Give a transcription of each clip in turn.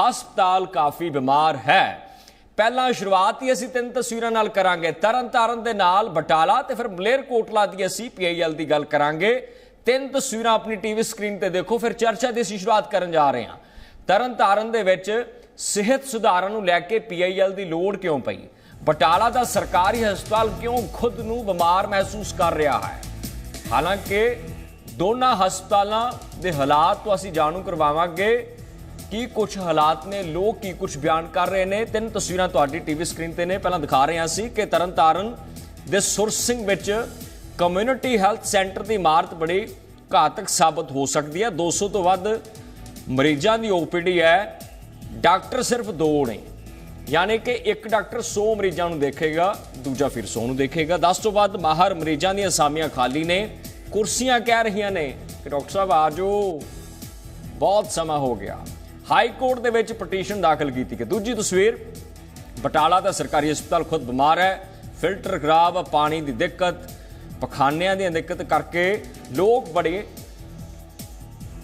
ਹਸਪਤਾਲ ਕਾਫੀ ਬਿਮਾਰ ਹੈ। ਪਹਿਲਾਂ ਸ਼ੁਰੂਆਤ ਹੀ ਅਸੀਂ ਤਿੰਨ ਤਸਵੀਰਾਂ ਨਾਲ ਕਰਾਂਗੇ। ਤਰਨਤਾਰਨ ਦੇ ਨਾਲ ਬਟਾਲਾ ਤੇ ਫਿਰ ਮਲੇਰਕੋਟਲਾ ਦੀ ਅਸੀਂ ਪੀਆਈਐਲ ਦੀ ਗੱਲ ਕਰਾਂਗੇ। ਤਿੰਨ ਤਸਵੀਰਾਂ ਆਪਣੀ ਟੀਵੀ ਸਕਰੀਨ ਤੇ ਦੇਖੋ, ਫਿਰ ਚਰਚਾ ਦੀ ਅਸੀਂ ਸ਼ੁਰੂਆਤ ਕਰਨ ਜਾ ਰਹੇ ਹਾਂ। ਤਰਨਤਾਰਨ ਦੇ ਵਿੱਚ ਸਿਹਤ ਸੁਧਾਰਾਂ ਨੂੰ ਲੈ ਕੇ ਪੀਆਈਐਲ ਦੀ ਲੋੜ ਕਿਉਂ ਪਈ? ਬਟਾਲਾ ਦਾ ਸਰਕਾਰੀ ਹਸਪਤਾਲ ਕਿਉਂ ਖੁਦ ਨੂੰ ਬਿਮਾਰ ਮਹਿਸੂਸ ਕਰ ਰਿਹਾ ਹੈ? ਹਾਲਾਂਕਿ ਦੋਨਾਂ ਹਸਪਤਾਲਾਂ ਦੇ ਹਾਲਾਤ ਤੋਂ ਅਸੀਂ ਜਾਣੂ ਕਰਵਾਵਾਂਗੇ। ਕੀ ਕੁਝ ਹਾਲਾਤ ਨੇ, ਲੋਕ ਕੀ ਕੁਝ ਬਿਆਨ ਕਰ ਰਹੇ ਨੇ? ਤਿੰਨ ਤਸਵੀਰਾਂ ਤੁਹਾਡੀ ਟੀਵੀ ਸਕਰੀਨ ਤੇ ਨੇ। ਪਹਿਲਾਂ ਦਿਖਾ ਰਹੇ ਹਾਂ ਅਸੀਂ ਕਿ ਤਰਨਤਾਰਨ ਦੇ ਸੁਰ ਸਿੰਘ ਵਿੱਚ ਕਮਿਊਨਿਟੀ ਹੈਲਥ ਸੈਂਟਰ ਦੀ ਇਮਾਰਤ ਬੜੀ ਘਾਤਕ ਸਾਬਤ ਹੋ ਸਕਦੀ ਹੈ। 200 ਤੋਂ ਵੱਧ ਮਰੀਜ਼ਾਂ ਦੀ ਓਪੀਡੀ ਹੈ। ਡਾਕਟਰ ਸਿਰਫ ਦੋ ਨੇ। ਯਾਨੀ ਕਿ ਇੱਕ ਡਾਕਟਰ 100 ਮਰੀਜ਼ਾਂ ਨੂੰ ਦੇਖੇਗਾ, ਦੂਜਾ ਫਿਰ 100 ਨੂੰ ਦੇਖੇਗਾ। 10 ਤੋਂ ਵੱਧ ਮਾਹਰ ਮਰੀਜ਼ਾਂ ਦੀਆਂ ਅਸਾਮੀਆਂ ਖਾਲੀ ਨੇ। ਕੁਰਸੀਆਂ ਕਹਿ ਰਹੀਆਂ ਨੇ ਕਿ ਡਾਕਟਰ ਸਾਹਿਬ ਆ ਜਾਓ। ਬਹੁਤ ਸਮਾਂ ਹੋ ਗਿਆ। ਹਾਈ ਕੋਰਟ ਦੇ ਵਿੱਚ ਪਟੀਸ਼ਨ ਦਾਖਲ ਕੀਤੀ ਕਿ ਦੂਜੀ ਤਸਵੀਰ ਬਟਾਲਾ ਦਾ ਸਰਕਾਰੀ ਹਸਪਤਾਲ ਖੁਦ ਬਿਮਾਰ ਹੈ, ਫਿਲਟਰ ਖਰਾਬ, ਪਾਣੀ ਦੀ ਦਿੱਕਤ, ਪਖਾਨਿਆਂ ਦੀ ਦਿੱਕਤ ਕਰਕੇ ਲੋਕ ਬੜੇ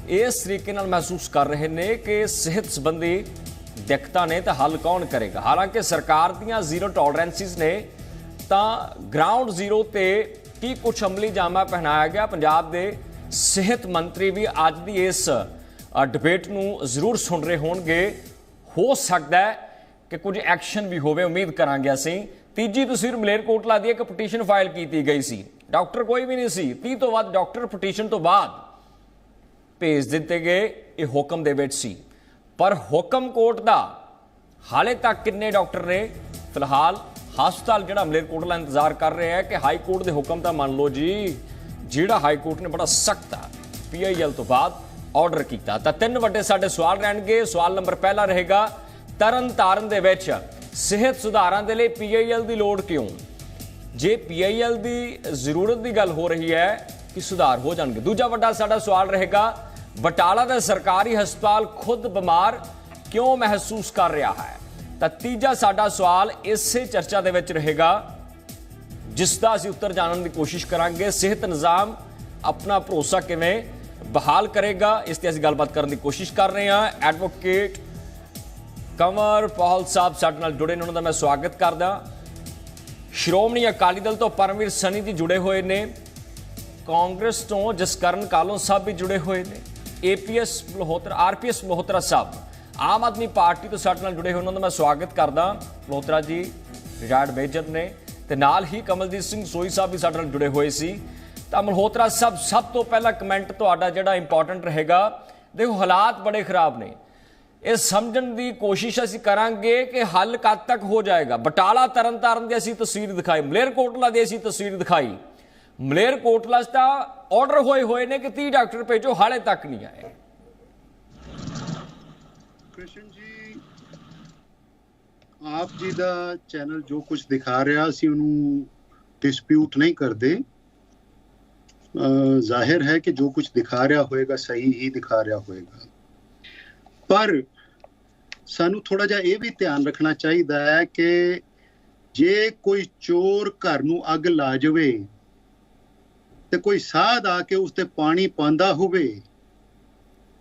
ਇਸ ਤਰੀਕੇ ਨਾਲ ਮਹਿਸੂਸ ਕਰ ਰਹੇ ਨੇ ਕਿ ਸਿਹਤ ਸੰਬੰਧੀ ਦਿੱਕਤਾਂ ਨੇ ਤਾਂ ਹੱਲ ਕੌਣ ਕਰੇਗਾ? ਹਾਲਾਂਕਿ ਸਰਕਾਰ ਦੀਆਂ ਜ਼ੀਰੋ ਟੋਲਰੈਂਸਿਸ ਨੇ ਤਾਂ ਗਰਾਊਂਡ ਜ਼ੀਰੋ ਤੇ ਕੀ ਕੁਝ ਅਮਲੀ ਜਾਮਾ ਪਹਿਨਾਇਆ ਗਿਆ? ਪੰਜਾਬ ਦੇ ਸਿਹਤ ਮੰਤਰੀ ਵੀ ਅੱਜ ਦੀ ਇਸ ਡਿਬੇਟ ਨੂੰ ਜ਼ਰੂਰ ਸੁਣ ਰਹੇ ਹੋਣਗੇ। ਹੋ ਸਕਦਾ ਹੈ ਕਿ ਕੁਝ ਐਕਸ਼ਨ ਵੀ ਹੋਵੇ, ਉਮੀਦ ਕਰਾਂਗੇ ਅਸੀਂ। ਤੀਜੀ ਤਸਵੀਰ ਮਲੇਰਕੋਟਲਾ ਦੀ ਇੱਕ ਪਟੀਸ਼ਨ ਫਾਈਲ ਕੀਤੀ ਗਈ ਸੀ। ਡਾਕਟਰ ਕੋਈ ਵੀ ਨਹੀਂ ਸੀ। 30 ਤੋਂ ਵੱਧ ਡਾਕਟਰ ਪਟੀਸ਼ਨ ਤੋਂ ਬਾਅਦ ਭੇਜ ਦਿੱਤੇ ਗਏ, ਇਹ ਹੁਕਮ ਦੇ ਵਿੱਚ ਸੀ। ਪਰ ਹੁਕਮ ਕੋਰਟ ਦਾ ਹਾਲੇ ਤੱਕ ਕਿੰਨੇ ਡਾਕਟਰ ਨੇ? ਫਿਲਹਾਲ ਹਸਪਤਾਲ ਜਿਹੜਾ ਮਲੇਰਕੋਟਲਾ ਇੰਤਜ਼ਾਰ ਕਰ ਰਿਹਾ ਹੈ ਕਿ ਹਾਈ ਕੋਰਟ ਦੇ ਹੁਕਮ ਤਾਂ ਮੰਨ ਲਓ ਜੀ, ਜਿਹੜਾ ਹਾਈ ਕੋਰਟ ਨੇ ਬੜਾ ਸਖਤ ਆ ਪੀਆਈਐਲ ਤੋਂ ਬਾਅਦ ਆਰਡਰ ਕੀਤਾ। ਤਾਂ ਤਿੰਨ ਵੱਡੇ ਸਾਡੇ ਸਵਾਲ ਰਹਿਣਗੇ। ਸਵਾਲ ਨੰਬਰ ਪਹਿਲਾ ਰਹੇਗਾ, ਤਰਨ ਤਾਰਨ ਦੇ ਵਿੱਚ ਸਿਹਤ ਸੁਧਾਰਾਂ ਦੇ ਲਈ ਪੀਆਈਐਲ ਦੀ ਲੋੜ ਕਿਉਂ? ਜੇ ਪੀਆਈਐਲ ਦੀ ਜ਼ਰੂਰਤ ਦੀ ਗੱਲ ਹੋ ਰਹੀ ਹੈ ਕਿ ਸੁਧਾਰ ਹੋ ਜਾਣਗੇ। ਦੂਜਾ ਵੱਡਾ ਸਾਡਾ ਸਵਾਲ ਰਹੇਗਾ, ਬਟਾਲਾ ਦਾ ਸਰਕਾਰੀ ਹਸਪਤਾਲ ਖੁਦ ਬਿਮਾਰ ਕਿਉਂ ਮਹਿਸੂਸ ਕਰ ਰਿਹਾ ਹੈ? ਤਾਂ ਤੀਜਾ ਸਾਡਾ ਸਵਾਲ ਇਸੇ ਚਰਚਾ ਦੇ ਵਿੱਚ ਰਹੇਗਾ ਜਿਸ ਦਾ ਅਸੀਂ ਉੱਤਰ ਜਾਣਨ ਦੀ ਕੋਸ਼ਿਸ਼ ਕਰਾਂਗੇ। ਸਿਹਤ ਨਿਜ਼ਾਮ ਆਪਣਾ ਭਰੋਸਾ ਕਿਵੇਂ ਬਹਾਲ ਕਰੇਗਾ ਇਸ ਤੇ ਅਸੀਂ ਗੱਲਬਾਤ ਕਰਨ ਦੀ ਕੋਸ਼ਿਸ਼ ਕਰ ਰਹੇ ਹਾਂ ਐਡਵੋਕੇਟ ਕਮਰ ਪਾਲ ਸਾਹਿਬ ਸਾਡੇ ਨਾਲ ਜੁੜੇ ਨੇ ਉਹਨਾਂ ਦਾ ਮੈਂ ਸਵਾਗਤ ਕਰਦਾ ਸ਼੍ਰੋਮਣੀ ਅਕਾਲੀ ਦਲ ਤੋਂ ਪਰਮਵੀਰ ਸਨੀ ਜੀ ਜੁੜੇ ਹੋਏ ਨੇ ਕਾਂਗਰਸ ਤੋਂ ਜਸਕਰਨ ਕਾਲੋਂ ਸਾਹਿਬ ਵੀ ਜੁੜੇ ਹੋਏ ਨੇ APS Malhotra RPS Malhotra Sahib Aam Aadmi party ਤੋਂ ਸਾਡੇ ਨਾਲ ਜੁੜੇ ਹੋਏ ਉਹਨਾਂ ਦਾ ਮੈਂ ਸਵਾਗਤ ਕਰਦਾ ਮਲਹੋਤਰਾ ਜੀ ਰਿਟਾਇਰਡ ਮੇਜਰ ਨੇ ਤੇ ਨਾਲ ਹੀ ਕਮਲਜੀਤ ਸਿੰਘ ਸੋਈ ਸਾਹਿਬ ਵੀ ਸਾਡੇ ਨਾਲ ਜੁੜੇ ਹੋਏ ਸੀ ਤਾਂ ਮਲਹੋਤਰਾ ਸਭ ਸਭ ਤੋਂ ਪਹਿਲਾ ਕਮੈਂਟ ਤੁਹਾਡਾ ਜਿਹੜਾ ਇੰਪੋਰਟੈਂਟ ਰਹੇਗਾ। ਦੇਖੋ ਹਾਲਾਤ ਬੜੇ ਖਰਾਬ ਨੇ। ਇਹ ਸਮਝਣ ਦੀ ਕੋਸ਼ਿਸ਼ ਅਸੀਂ ਕਰਾਂਗੇ ਕਿ ਹੱਲ ਕਦ ਤੱਕ ਹੋ ਜਾਏਗਾ। ਬਟਾਲਾ, ਤਰਨਤਾਰਨ ਦੀ ਅਸੀਂ ਤਸਵੀਰ ਦਿਖਾਈ। ਮਲੇਰਕੋਟਲਾ ਦੀ ਅਸੀਂ ਤਸਵੀਰ ਦਿਖਾਈ। ਮਲੇਰਕੋਟਲਾ 'ਚ ਤਾਂ ਆਰਡਰ ਹੋਏ ਹੋਏ ਨੇ ਕਿ 30 ਡਾਕਟਰ ਭੇਜੋ, ਹਾਲੇ ਤੱਕ ਨਹੀਂ ਆਏ। ਕ੍ਰਿਸ਼ਨ ਜੀ, ਆਪ ਜੀ ਦਾ ਚੈਨਲ ਜੋ ਕੁਝ ਦਿਖਾ ਰਿਹਾ ਸੀ ਉਹਨੂੰ ਡਿਸਪਿਊਟ ਨਹੀਂ ਕਰਦੇ। ਜ਼ਾਹਿਰ ਹੈ ਕਿ ਜੋ ਕੁਝ ਦਿਖਾ ਰਿਹਾ ਹੋਏਗਾ, ਸਹੀ ਹੀ ਦਿਖਾ ਰਿਹਾ ਹੋਏਗਾ। ਪਰ ਸਾਨੂੰ ਥੋੜਾ ਜਿਹਾ ਇਹ ਵੀ ਧਿਆਨ ਰੱਖਣਾ ਚਾਹੀਦਾ ਹੈ ਕਿ ਜੇ ਕੋਈ ਚੋਰ ਘਰ ਨੂੰ ਅੱਗ ਲਾ ਜਾਵੇ ਤੇ ਕੋਈ ਸਾਧ ਆ ਕੇ ਉਸ ਤੇ ਪਾਣੀ ਪਾਉਂਦਾ ਹੋਵੇ,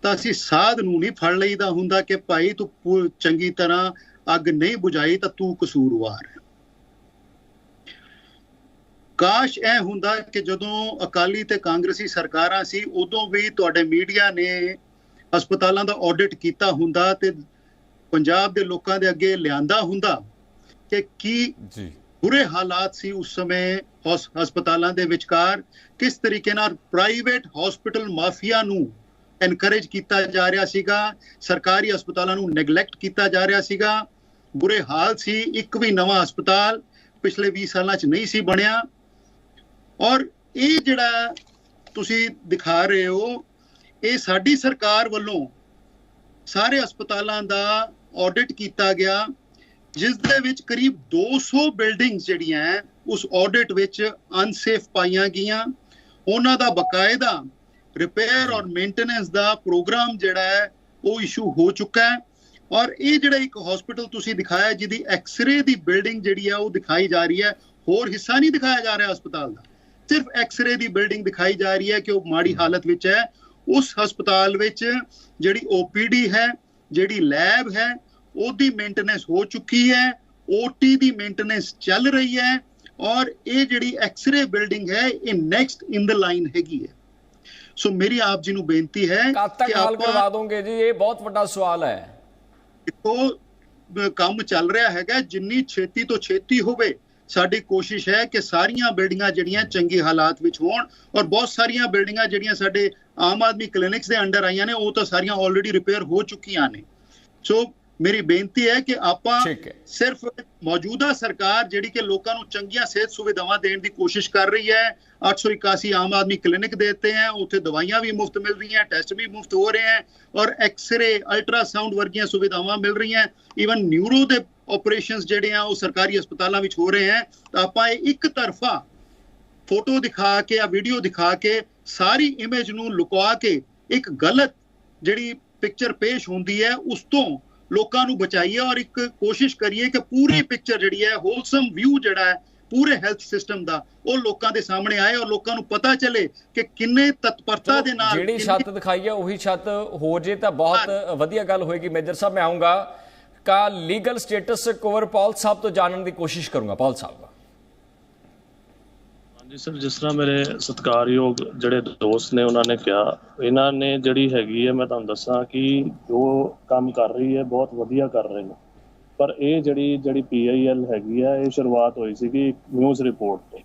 ਤਾਂ ਅਸੀਂ ਸਾਧ ਨੂੰ ਨਹੀਂ ਫੜ ਲਈਦਾ ਹੁੰਦਾ ਕਿ ਭਾਈ ਤੂੰ ਚੰਗੀ ਤਰ੍ਹਾਂ ਅੱਗ ਨਹੀਂ ਬੁਝਾਈ ਤਾਂ ਤੂੰ ਕਸੂਰਵਾਰ ਹੈ। ਕਾਸ਼ ਇਹ ਹੁੰਦਾ ਕਿ ਜਦੋਂ ਅਕਾਲੀ ਤੇ ਕਾਂਗਰਸੀ ਸਰਕਾਰਾਂ ਸੀ ਉਦੋਂ ਵੀ ਤੁਹਾਡੇ ਮੀਡੀਆ ਨੇ ਹਸਪਤਾਲਾਂ ਦਾ ਆਡਿਟ ਕੀਤਾ ਹੁੰਦਾ ਤੇ ਪੰਜਾਬ ਦੇ ਲੋਕਾਂ ਦੇ ਅੱਗੇ ਲਿਆਂਦਾ ਹੁੰਦਾ ਕਿ ਕੀ ਜੀ। ਬੁਰੇ ਹਾਲਾਤ ਸੀ ਉਸ ਸਮੇਂ ਹਸ- ਹਸਪਤਾਲਾਂ ਦੇ ਵਿਚਕਾਰ? ਕਿਸ ਤਰੀਕੇ ਨਾਲ ਪ੍ਰਾਈਵੇਟ ਹਸਪੀਟਲ ਮਾਫੀਆ ਨੂੰ ਐਨਕਰੇਜ ਕੀਤਾ ਜਾ ਰਿਹਾ ਸੀਗਾ? ਸਰਕਾਰੀ ਹਸਪਤਾਲਾਂ ਨੂੰ ਨੈਗਲੈਕਟ ਕੀਤਾ ਜਾ ਰਿਹਾ ਸੀਗਾ? ਬੁਰੇ ਹਾਲ ਸੀ ਇੱਕ ਵੀ ਨਵਾਂ ਹਸਪਤਾਲ ਪਿਛਲੇ 20 ਸਾਲਾਂ 'ਚ ਨਹੀਂ ਸੀ ਬਣਿਆ। ਔਰ ਇਹ ਜਿਹੜਾ ਤੁਸੀਂ ਦਿਖਾ ਰਹੇ ਹੋ ਇਹ ਸਾਡੀ ਸਰਕਾਰ ਵੱਲੋਂ ਸਾਰੇ ਹਸਪਤਾਲਾਂ ਦਾ ਆਡਿਟ ਕੀਤਾ ਗਿਆ ਜਿਸ ਦੇ ਵਿੱਚ ਕਰੀਬ 200 ਬਿਲਡਿੰਗਸ ਜਿਹੜੀਆਂ ਹੈ, ਉਸ ਆਡਿਟ ਵਿੱਚ ਅਨਸੇਫ ਪਾਈਆਂ ਗਈਆਂ। ਉਹਨਾਂ ਦਾ ਬਕਾਇਦਾ ਰਿਪੇਅਰ ਔਰ ਮੇਨਟੇਨੈਂਸ ਦਾ ਪ੍ਰੋਗਰਾਮ ਜਿਹੜਾ ਹੈ ਉਹ ਇਸ਼ੂ ਹੋ ਚੁੱਕਾ ਹੈ। ਔਰ ਇਹ ਜਿਹੜਾ ਇੱਕ ਹਸਪੀਟਲ ਤੁਸੀਂ ਦਿਖਾਇਆ ਜਿਹਦੀ ਐਕਸ-ਰੇ ਦੀ ਬਿਲਡਿੰਗ ਜਿਹੜੀ ਹੈ ਉਹ ਦਿਖਾਈ ਜਾ ਰਹੀ ਹੈ। ਹੋਰ ਹਿੱਸਾ ਨਹੀਂ ਦਿਖਾਇਆ ਜਾ ਰਿਹਾ ਹਸਪਤਾਲ ਦਾ। ਸਿਰਫ ਐਕਸ-ਰੇ ਦੀ ਬਿਲਡਿੰਗ ਦਿਖਾਈ ਜਾ ਰਹੀ ਹੈ ਕਿ ਉਹ ਮਾੜੀ ਹਾਲਤ ਵਿੱਚ ਹੈ। ਉਸ ਹਸਪਤਾਲ ਵਿੱਚ ਜਿਹੜੀ ਓਪੀਡੀ ਹੈ ਜਿਹੜੀ ਲੈਬ ਹੈ ਉਹਦੀ ਮੇਨਟੇਨੈਂਸ ਹੋ ਚੁੱਕੀ ਹੈ ਓਟੀ ਦੀ ਮੇਨਟੇਨੈਂਸ ਚੱਲ ਰਹੀ ਹੈ ਔਰ ਇਹ ਜਿਹੜੀ ਐਕਸ-ਰੇ ਬਿਲਡਿੰਗ ਹੈ ਇਹ ਨੈਕਸਟ ਇਨ ਦ ਲਾਈਨ ਹੈਗੀ ਹੈ। ਸੋ ਮੇਰੀ ਆਪ ਜੀ ਨੂੰ ਬੇਨਤੀ ਹੈ ਤੱਕ ਹੱਲ ਕਰਵਾ ਦੋਗੇ ਜੀ? ਇਹ ਬਹੁਤ ਵੱਡਾ ਸਵਾਲ ਹੈ। ਦੇਖੋ ਕੰਮ ਚੱਲ ਰਿਹਾ ਹੈਗਾ। ਜਿੰਨੀ ਛੇਤੀ ਤੋਂ ਛੇਤੀ ਹੋਵੇ ਸਾਡੀ ਕੋਸ਼ਿਸ਼ ਹੈ ਕਿ ਸਾਰੀਆਂ ਬਿਲਡਿੰਗਾਂ ਜਿਹੜੀਆਂ ਚੰਗੇ ਹਾਲਾਤ ਵਿੱਚ ਹੋਣ ਔਰ ਬਹੁਤ ਸਾਰੀਆਂ ਬਿਲਡਿੰਗਾਂ ਜਿਹੜੀਆਂ ਸਾਡੇ ਆਮ ਆਦਮੀ ਕਲੀਨਿਕਸ ਦੇ ਅੰਡਰ ਆਈਆਂ ਨੇ ਉਹ ਤਾਂ ਸਾਰੀਆਂ ਆਲਰੇਡੀ ਰਿਪੇਅਰ ਹੋ ਚੁੱਕੀਆਂ ਨੇ। ਸੋ ਮੇਰੀ ਬੇਨਤੀ ਹੈ ਕਿ ਆਪਾਂ ਹੈ। ਸਿਰਫ ਮੌਜੂਦਾ ਸਰਕਾਰ ਜਿਹੜੀ ਕਿ ਲੋਕਾਂ ਨੂੰ ਚੰਗੀਆਂ ਸਿਹਤ ਸੁਵਿਧਾਵਾਂ ਦੇਣ ਦੀ ਕੋਸ਼ਿਸ਼ ਕਰ ਰਹੀ ਹੈ 881 ਆਮ ਆਦਮੀ ਕਲੀਨਿਕ ਦੇਤੇ हैं ਉੱਥੇ ਦਵਾਈਆਂ ਵੀ ਮੁਫਤ ਮਿਲ ਰਹੀਆਂ ਟੈਸਟ ਵੀ ਮੁਫਤ ਹੋ ਰਹੇ हैं ਔਰ ਐਕਸ-ਰੇ ਅਲਟਰਾਸਾਊਂਡ ਵਰਗੀਆਂ ਸੁਵਿਧਾਵਾਂ ਮਿਲ ਰਹੀਆਂ ਈਵਨ ਨਿਊਰੋ ਦੇ ਆਪਰੇਸ਼ਨਸ ਜਿਹੜੇ ਆ ਉਹ ਸਰਕਾਰੀ ਹਸਪਤਾਲਾਂ ਵਿੱਚ ਹੋ ਰਹੇ ਹੈ ਤਾਂ ਆਪਾਂ ਇਹ ਇੱਕ ਤਰਫਾ ਫੋਟੋ ਦਿਖਾ ਕੇ ਜਾਂ ਵੀਡੀਓ ਦਿਖਾ ਕੇ ਸਾਰੀ ਇਮੇਜ ਨੂੰ ਲੁਕਵਾ ਕੇ ਇੱਕ ਗਲਤ ਜਿਹੜੀ ਪਿਕਚਰ ਪੇਸ਼ ਹੁੰਦੀ ਹੈ ਉਸ ਤੋਂ ਲੋਕਾਂ ਨੂੰ ਬਚਾਈਏ ਔਰ ਇੱਕ ਕੋਸ਼ਿਸ਼ ਕਰੀਏ ਕਿ ਪੂਰੀ ਪਿਕਚਰ ਜਿਹੜੀ ਹੈ ਹੋਲਸਮ ਵਿਊ ਜਿਹੜਾ ਹੈ ਪੂਰੇ ਹੈਲਥ ਸਿਸਟਮ ਦਾ ਉਹ ਲੋਕਾਂ ਦੇ ਸਾਹਮਣੇ ਆਏ ਔਰ ਲੋਕਾਂ ਨੂੰ ਪਤਾ ਚੱਲੇ ਕਿ ਕਿੰਨੇ ਤਤਪਰਤਾ ਦੇ ਨਾਲ ਜਿਹੜੀ ਛੱਤ ਦਿਖਾਈ ਹੈ ਉਹੀ ਛੱਤ ਹੋ ਜੇ ਤਾਂ ਬਹੁਤ ਵਧੀਆ ਗੱਲ ਹੋਏਗੀ। ਮੇਜਰ ਸਾਹਿਬ ਮੈਂ ਆਉਂਗਾ ਕਾ ਲੀਗਲ ਸਟੇਟਸ ਕਵਰ ਪਾਲ ਸਾਹਿਬ ਤੋਂ ਜਾਣਨ ਦੀ ਕੋਸ਼ਿਸ਼ ਕਰੂੰਗਾ ਪਾਲ ਸਾਹਿਬ ਹਾਂਜੀ ਸਰ ਜਿਸ ਤਰ੍ਹਾਂ ਮੇਰੇ ਸਤਿਕਾਰਯੋਗ ਜਿਹੜੇ ਦੋਸਤ ਨੇ ਉਹਨਾਂ ਨੇ ਕਿਹਾ ਇਹਨਾਂ ਨੇ ਜਿਹੜੀ ਹੈਗੀ ਹੈ ਮੈਂ ਤੁਹਾਨੂੰ ਦੱਸਾਂ ਕਿ ਜੋ ਕੰਮ ਕਰ ਰਹੀ ਹੈ ਬਹੁਤ ਵਧੀਆ ਕਰ ਰਹੇ ਨੇ ਪਰ ਇਹ ਜਿਹੜੀ ਜਿਹੜੀ ਪੀਆਈਐਲ ਹੈਗੀ ਆ ਇਹ ਸ਼ੁਰੂਆਤ ਹੋਈ ਸੀਗੀ ਨਿਊਜ਼ ਰਿਪੋਰਟ ਤੋਂ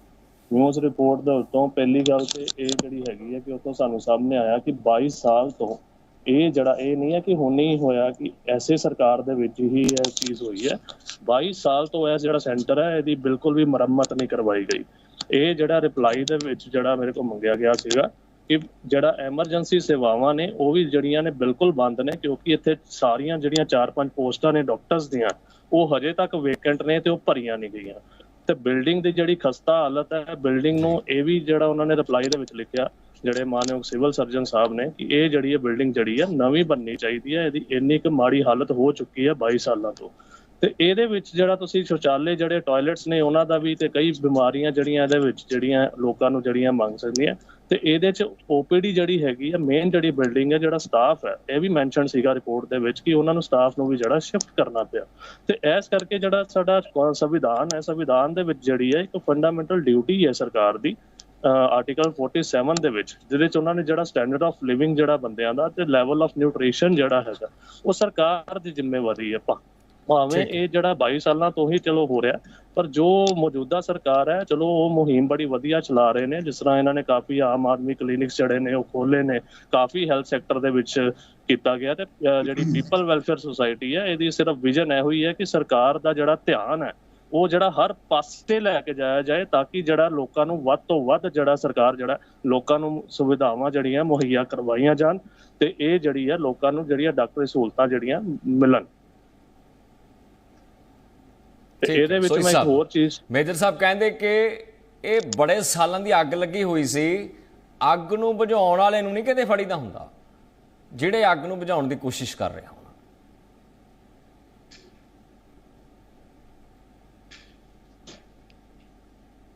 ਨਿਊਜ਼ ਰਿਪੋਰਟ ਦੇ ਉੱਤੋਂ ਪਹਿਲੀ ਗੱਲ ਤੇ ਇਹ ਜਿਹੜੀ ਹੈਗੀ ਹੈ ਕਿ ਉੱਥੋਂ ਸਾਨੂੰ ਸਾਹਮਣੇ ਆਇਆ ਕਿ 22 ਸਾਲ ਤੋਂ ਇਹ ਜਿਹੜਾ, ਇਹ ਨਹੀਂ ਹੈ ਕਿ ਹੁਣ ਹੀ ਹੋਇਆ ਕਿ ਐਸੇ ਸਰਕਾਰ ਦੇ ਵਿੱਚ ਹੀ ਇਹ ਚੀਜ਼ ਹੋਈ ਹੈ। 22 ਸਾਲ ਤੋਂ ਇਹ ਜਿਹੜਾ ਸੈਂਟਰ ਹੈ, ਇਹਦੀ ਬਿਲਕੁਲ ਵੀ ਮੁਰੰਮਤ ਨਹੀਂ ਕਰਵਾਈ ਗਈ। ਇਹ ਜਿਹੜਾ ਰਿਪਲਾਈ ਦੇ ਵਿੱਚ ਜਿਹੜਾ ਮੇਰੇ ਕੋਲ ਮੰਗਿਆ ਗਿਆ ਸੀਗਾ ਕਿ ਜਿਹੜਾ ਐਮਰਜੈਂਸੀ ਸੇਵਾਵਾਂ ਨੇ, ਉਹ ਵੀ ਜਿਹੜੀਆਂ ਨੇ ਬਿਲਕੁਲ ਬੰਦ ਨੇ, ਕਿਉਂਕਿ ਇੱਥੇ ਸਾਰੀਆਂ ਜਿਹੜੀਆਂ 4-5 ਪੋਸਟਾਂ ਨੇ ਡਾਕਟਰਸ ਦੀਆਂ, ਉਹ ਹਜੇ ਤੱਕ ਵੇਕੈਂਟ ਨੇ ਤੇ ਉਹ ਭਰੀਆਂ ਨਹੀਂ ਗਈਆਂ। ਤੇ ਬਿਲਡਿੰਗ ਦੀ ਜਿਹੜੀ ਖਸਤਾ ਹਾਲਤ ਹੈ, ਬਿਲਡਿੰਗ ਨੂੰ ਇਹ ਵੀ ਜਿਹੜਾ ਉਹਨਾਂ ਨੇ ਰਿਪਲਾਈ ਦੇ ਵਿੱਚ ਲਿਖਿਆ ਜਿਹੜੇ ਮਾਨਯੋਗ ਸਿਵਲ ਸਰਜਨ ਸਾਹਿਬ ਨੇ, ਕਿ ਇਹ ਜਿਹੜੀ ਹੈ ਬਿਲਡਿੰਗ ਜਿਹੜੀ ਹੈ ਨਵੀਂ ਬਣਨੀ ਚਾਹੀਦੀ ਹੈ ਇਹਦੀ ਇੰਨੀ ਕੁ ਮਾੜੀ ਹਾਲਤ ਹੋ ਚੁੱਕੀ ਹੈ 22 ਸਾਲਾਂ ਤੋਂ। ਤੇ ਇਹਦੇ ਵਿੱਚ ਜਿਹੜਾ ਤੁਸੀਂ ਸ਼ੌਚਾਲੇ ਜਿਹੜੇ ਟਾਇਲਟਸ ਨੇ, ਉਹਨਾਂ ਦਾ ਵੀ ਤੇ ਕਈ ਬਿਮਾਰੀਆਂ ਜਿਹੜੀਆਂ ਇਹਦੇ ਵਿੱਚ ਜਿਹੜੀਆਂ ਲੋਕਾਂ ਨੂੰ ਜਿਹੜੀਆਂ ਮੰਗ ਸਕਦੀਆਂ। ਤੇ ਇਹਦੇ ਚ ਓਪੀਡੀ ਜਿਹੜੀ ਹੈਗੀ ਆ ਮੇਨ ਜਿਹੜੀ ਬਿਲਡਿੰਗ ਹੈ ਜਿਹੜਾ ਸਟਾਫ ਹੈ ਇਹ ਵੀ ਮੈਂਸ਼ਨ ਸੀਗਾ ਰਿਪੋਰਟ ਦੇ ਵਿੱਚ ਕਿ ਉਹਨਾਂ ਨੂੰ ਸਟਾਫ ਨੂੰ ਵੀ ਜਿਹੜਾ ਸ਼ਿਫਟ ਕਰਨਾ ਪਿਆ। ਤੇ ਇਸ ਕਰਕੇ ਜਿਹੜਾ ਸਾਡਾ ਸੰਵਿਧਾਨ ਹੈ, ਸੰਵਿਧਾਨ ਦੇ ਵਿੱਚ ਜਿਹੜੀ ਹੈ ਇੱਕ ਫੰਡਾਮੈਂਟਲ ਡਿਊਟੀ ਹੈ ਸਰਕਾਰ ਦੀ। ਆਰਟੀਕਲ 47 ਦੇ ਵਿੱਚ ਜਿਹਦੇ ਚ ਉਹਨਾਂ ਨੇ ਜਿਹੜਾ ਸਟੈਂਡਰਡ ਆਫ ਲਿਵਿੰਗ ਜਿਹੜਾ ਬੰਦਿਆਂ ਦਾ ਤੇ ਲੈਵਲ ਆਫ ਨਿਊਟ੍ਰੀਸ਼ਨ ਜਿਹੜਾ ਹੈਗਾ ਉਹ ਸਰਕਾਰ ਦੀ ਜ਼ਿੰਮੇਵਾਰੀ ਹੈ ਭਾ- ਭਾਵੇਂ। ਇਹ ਜਿਹੜਾ 22 ਸਾਲਾਂ ਤੋਂ ਹੀ ਚਲੋ ਹੋ ਰਿਹਾ ਪਰ ਜੋ ਮੌਜੂਦਾ ਸਰਕਾਰ ਹੈ ਚਲੋ ਉਹ ਮੁਹਿੰਮ ਬੜੀ ਵਧੀਆ ਚਲਾ ਰਹੇ ਨੇ ਜਿਸ ਤਰ੍ਹਾਂ ਇਹਨਾਂ ਨੇ ਕਾਫੀ ਆਮ ਆਦਮੀ ਕਲੀਨਿਕਸ ਜਿਹੜੇ ਨੇ ਉਹ ਖੋਲੇ ਨੇ ਕਾਫੀ ਹੈਲਥ ਸੈਕਟਰ ਦੇ ਵਿੱਚ ਕੀਤਾ ਗਿਆ ਤੇ ਜਿਹੜੀ ਪੀਪਲ ਵੈਲਫੇਅਰ ਸੁਸਾਇਟੀ ਹੈ ਇਹਦੀ ਸਿਰਫ ਵਿਜ਼ਨ ਇਹੋ ਹੀ ਹੈ ਕਿ ਸਰਕਾਰ ਦਾ ਜਿਹੜਾ ਧਿਆਨ ਹੈ ਉਹ ਜਿਹੜਾ ਹਰ ਪਾਸੇ ਲੈ ਕੇ ਜਾਇਆ ਜਾਏ ਤਾਂ ਕਿ ਜਿਹੜਾ ਲੋਕਾਂ ਨੂੰ ਵੱਧ ਤੋਂ ਵੱਧ ਜਿਹੜਾ ਸਰਕਾਰ ਜਿਹੜਾ ਲੋਕਾਂ ਨੂੰ ਸੁਵਿਧਾਵਾਂ ਜਿਹੜੀਆਂ ਮੁਹੱਈਆ ਕਰਵਾਈਆਂ ਜਾਣ ਤੇ ਇਹ ਜਿਹੜੀ ਹੈ ਲੋਕਾਂ ਨੂੰ ਜਿਹੜੀਆਂ ਡਾਕਟਰੀ ਸਹੂਲਤਾਂ ਜਿਹੜੀਆਂ ਮਿਲਣ। ਤੇ ਹੈ, ਇਹਦੇ ਵਿੱਚ ਮੈਂ ਇੱਕ। ਹੋਰ ਚੀਜ਼ ਮੇਜਰ ਸਾਹਿਬ ਕਹਿੰਦੇ ਕਿ ਇਹ ਬੜੇ ਸਾਲਾਂ ਦੀ ਅੱਗ ਲੱਗੀ ਹੋਈ ਸੀ। ਅੱਗ ਨੂੰ ਬੁਝਾਉਣ ਵਾਲੇ ਨੂੰ ਨਹੀਂ ਕਿਤੇ ਫੜੀਦਾ ਹੁੰਦਾ। ਜਿਹੜੇ ਅੱਗ ਨੂੰ ਬੁਝਾਉਣ ਦੀ ਕੋਸ਼ਿਸ਼ ਕਰ ਰਹੇ ਹੋਣ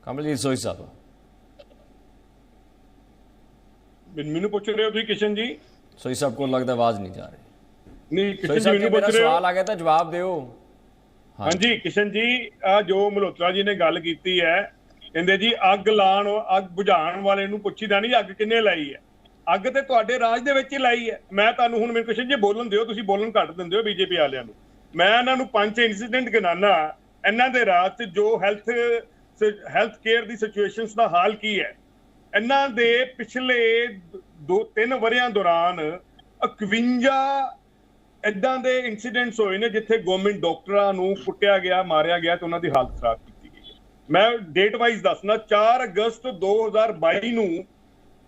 ਕਮਲਜੀਤ ਸੋਈ ਸਾਹਿਬ। ਮੈਨ- ਪੁੱਛ ਰਹੇ ਹੋ ਤੁਸੀਂ ਕਿਸ਼ਨ ਜੀ? ਸੋਈ ਸਾਹਿਬ ਕੋਲ ਲੱਗਦਾ ਆਵਾਜ਼ ਨਹੀਂ ਜਾ ਰਹੀ। ਨਹੀਂ ਕਿਸ਼ਨ ਜੀ ਮੈਨੂੰ ਪੁੱਛ ਰਹੇ ਸਵਾਲ ਆ ਗਿਆ ਤਾਂ ਜਵਾਬ ਦਿਓ। ਹਾਂਜੀ ਕਿਸ਼ਨ ਜੀ ਆ ਜੋ ਮਲਹੋਤਰਾ ਜੀ ਨੇ ਗੱਲ ਕੀਤੀ ਹੈ ਕਹਿੰਦੇ ਜੀ ਅੱਗ ਲਾਣ ਅੱਗ ਬੁਝਾਉਣ ਵਾਲੇ ਨੂੰ ਪੁੱਛੀਦਾ ਨਹੀਂ ਅੱਗ ਕਿੰਨੇ ਲਾਈ ਹੈ? ਅੱਗ ਤੇ ਤੁਹਾਡੇ ਰਾਜ ਦੇ ਵਿੱਚ ਹੀ ਲਾਈ ਹੈ। ਮੈਂ ਤੁਹਾਨੂੰ ਹੁਣ ਮੈਨੂੰ ਕਿਸ਼ਨ ਜੀ ਬੋਲਣ ਦਿਓ ਤੁਸੀਂ ਬੋਲਣ ਘੱਟ ਦਿੰਦੇ ਹੋ ਬੀਜੇਪੀ ਵਾਲਿਆਂ ਨੂੰ। ਮੈਂ ਇਹਨਾਂ ਨੂੰ ਪੰਜ ਇਨਸੀਡੈਂਟ ਗਿਣਾਨਾ ਇਹਨਾਂ ਦੇ ਰਾਜ 'ਚ ਜੋ ਹੈਲਥ ਹੈਲਥ ਕੇਅਰ ਦੀ ਸਿਚੁਏਸ਼ਨਸ ਦਾ ਹਾਲ ਕੀ ਹੈ? ਇਹਨਾਂ ਦੇ ਪਿਛਲੇ ਦੋ ਤਿੰਨ ਵਰਿਆਂ ਦੌਰਾਨ 51 ਇਦਾਂ ਦੇ ਇਨਸੀਡੈਂਟਸ ਹੋਏ ਨੇ ਜਿੱਥੇ ਗਵਰਨਮੈਂਟ ਡਾਕਟਰਾਂ ਨੂੰ ਕੁੱਟਿਆ ਗਿਆ, ਮਾਰਿਆ ਗਿਆ ਤੇ ਉਹਨਾਂ ਦੀ ਹਾਲਤ ਖਰਾਬ ਕੀਤੀ ਗਈ ਹੈ। ਮੈਂ ਡੇਟ ਵਾਈਜ਼ ਦੱਸਣਾ 4 ਅਗਸਤ 2022 ਨੂੰ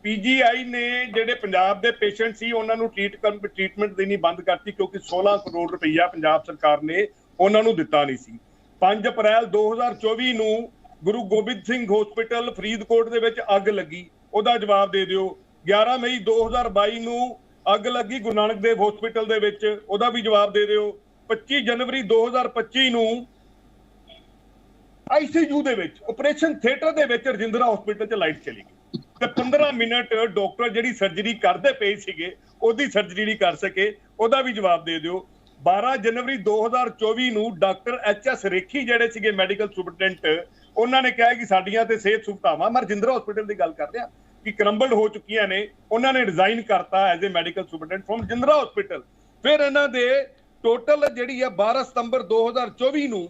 ਪੀਜੀਆਈ ਨੇ ਜਿਹੜੇ ਪੰਜਾਬ ਦੇ ਪੇਸ਼ੈਂਟ ਸੀ, ਉਹਨਾਂ ਨੂੰ ਟ੍ਰੀਟ ਕਰਨ ਟ੍ਰੀਟਮੈਂਟ ਦੇਣੀ ਬੰਦ ਕਰਤੀ ਕਿਉਂਕਿ 16 ਕਰੋੜ ਰੁਪਈਆ ਪੰਜਾਬ ਸਰਕਾਰ ਨੇ ਉਹਨਾਂ ਨੂੰ ਦਿੱਤਾ ਨਹੀਂ ਸੀ। 5 ਅਪ੍ਰੈਲ 2024 ਨੂੰ ਗੁਰੂ ਗੋਬਿੰਦ ਸਿੰਘ ਹਸਪੀਟਲ ਫਰੀਦਕੋਟ ਦੇ ਵਿੱਚ ਅੱਗ ਲੱਗੀ। ਉਹਦਾ ਜਵਾਬ ਦੇ ਦਿਓ। 11 ਮਈ 2022 ਨੂੰ ਅੱਗ ਲੱਗੀ ਗੁਰੂ ਨਾਨਕ ਦੇਵ ਹਸਪੀਟਲ ਦੇ ਵਿੱਚ। ਉਹਦਾ ਵੀ ਜਵਾਬ ਦੇ ਦਿਓ। 25 ਜਨਵਰੀ 2025 ਨੂੰ ਆਈਸੀਯੂ ਦੇ ਵਿੱਚ ਆਪਰੇਸ਼ਨ ਥੀਏਟਰ ਦੇ ਵਿੱਚ ਰਜਿੰਦਰਾ ਹਸਪੀਟਲ 'ਚ ਲਾਈਟ ਚਲੀ ਗਈ। ਤੇ 15 ਮਿੰਟ ਡਾਕਟਰ ਜਿਹੜੀ ਸਰਜਰੀ ਕਰਦੇ ਪਏ ਸੀਗੇ, ਉਹਦੀ ਸਰਜਰੀ ਨਹੀਂ ਕਰ ਸਕੇ। ਉਹਦਾ ਵੀ ਜਵਾਬ ਦੇ ਦਿਓ। 12 ਜਨਵਰੀ 2024 ਨੂੰ ਡਾਕਟਰ ਐਚ ਐਸ ਰੇਖੀ ਜਿਹੜੇ ਸੀਗੇ ਮੈਡੀਕਲ ਸੁਪਰਡੈਂਟ ਉਹਨਾਂ ਨੇ ਕਿਹਾ ਕਿ ਸਾਡੀਆਂ ਤੇ ਸਿਹਤ ਸੁਵਿਧਾਵਾਂ ਮੈਂ ਰਜਿੰਦਰਾ ਹਸਪੀਟਲ ਦੀ ਗੱਲ ਕਰ ਰਿਹਾ ਕਿ ਕਰੰਬਲਡ ਹੋ ਚੁੱਕੀਆਂ ਨੇ ਉਹਨਾਂ ਨੇ ਰਿਜ਼ਾਈਨ ਕਰਤਾ as a medical superintendent from Jindra hospital ਫਿਰ ਇਹਨਾਂ ਦੇ ਟੋਟਲ ਜਿਹੜੀ ਆ 12 ਸਤੰਬਰ 2024 ਨੂੰ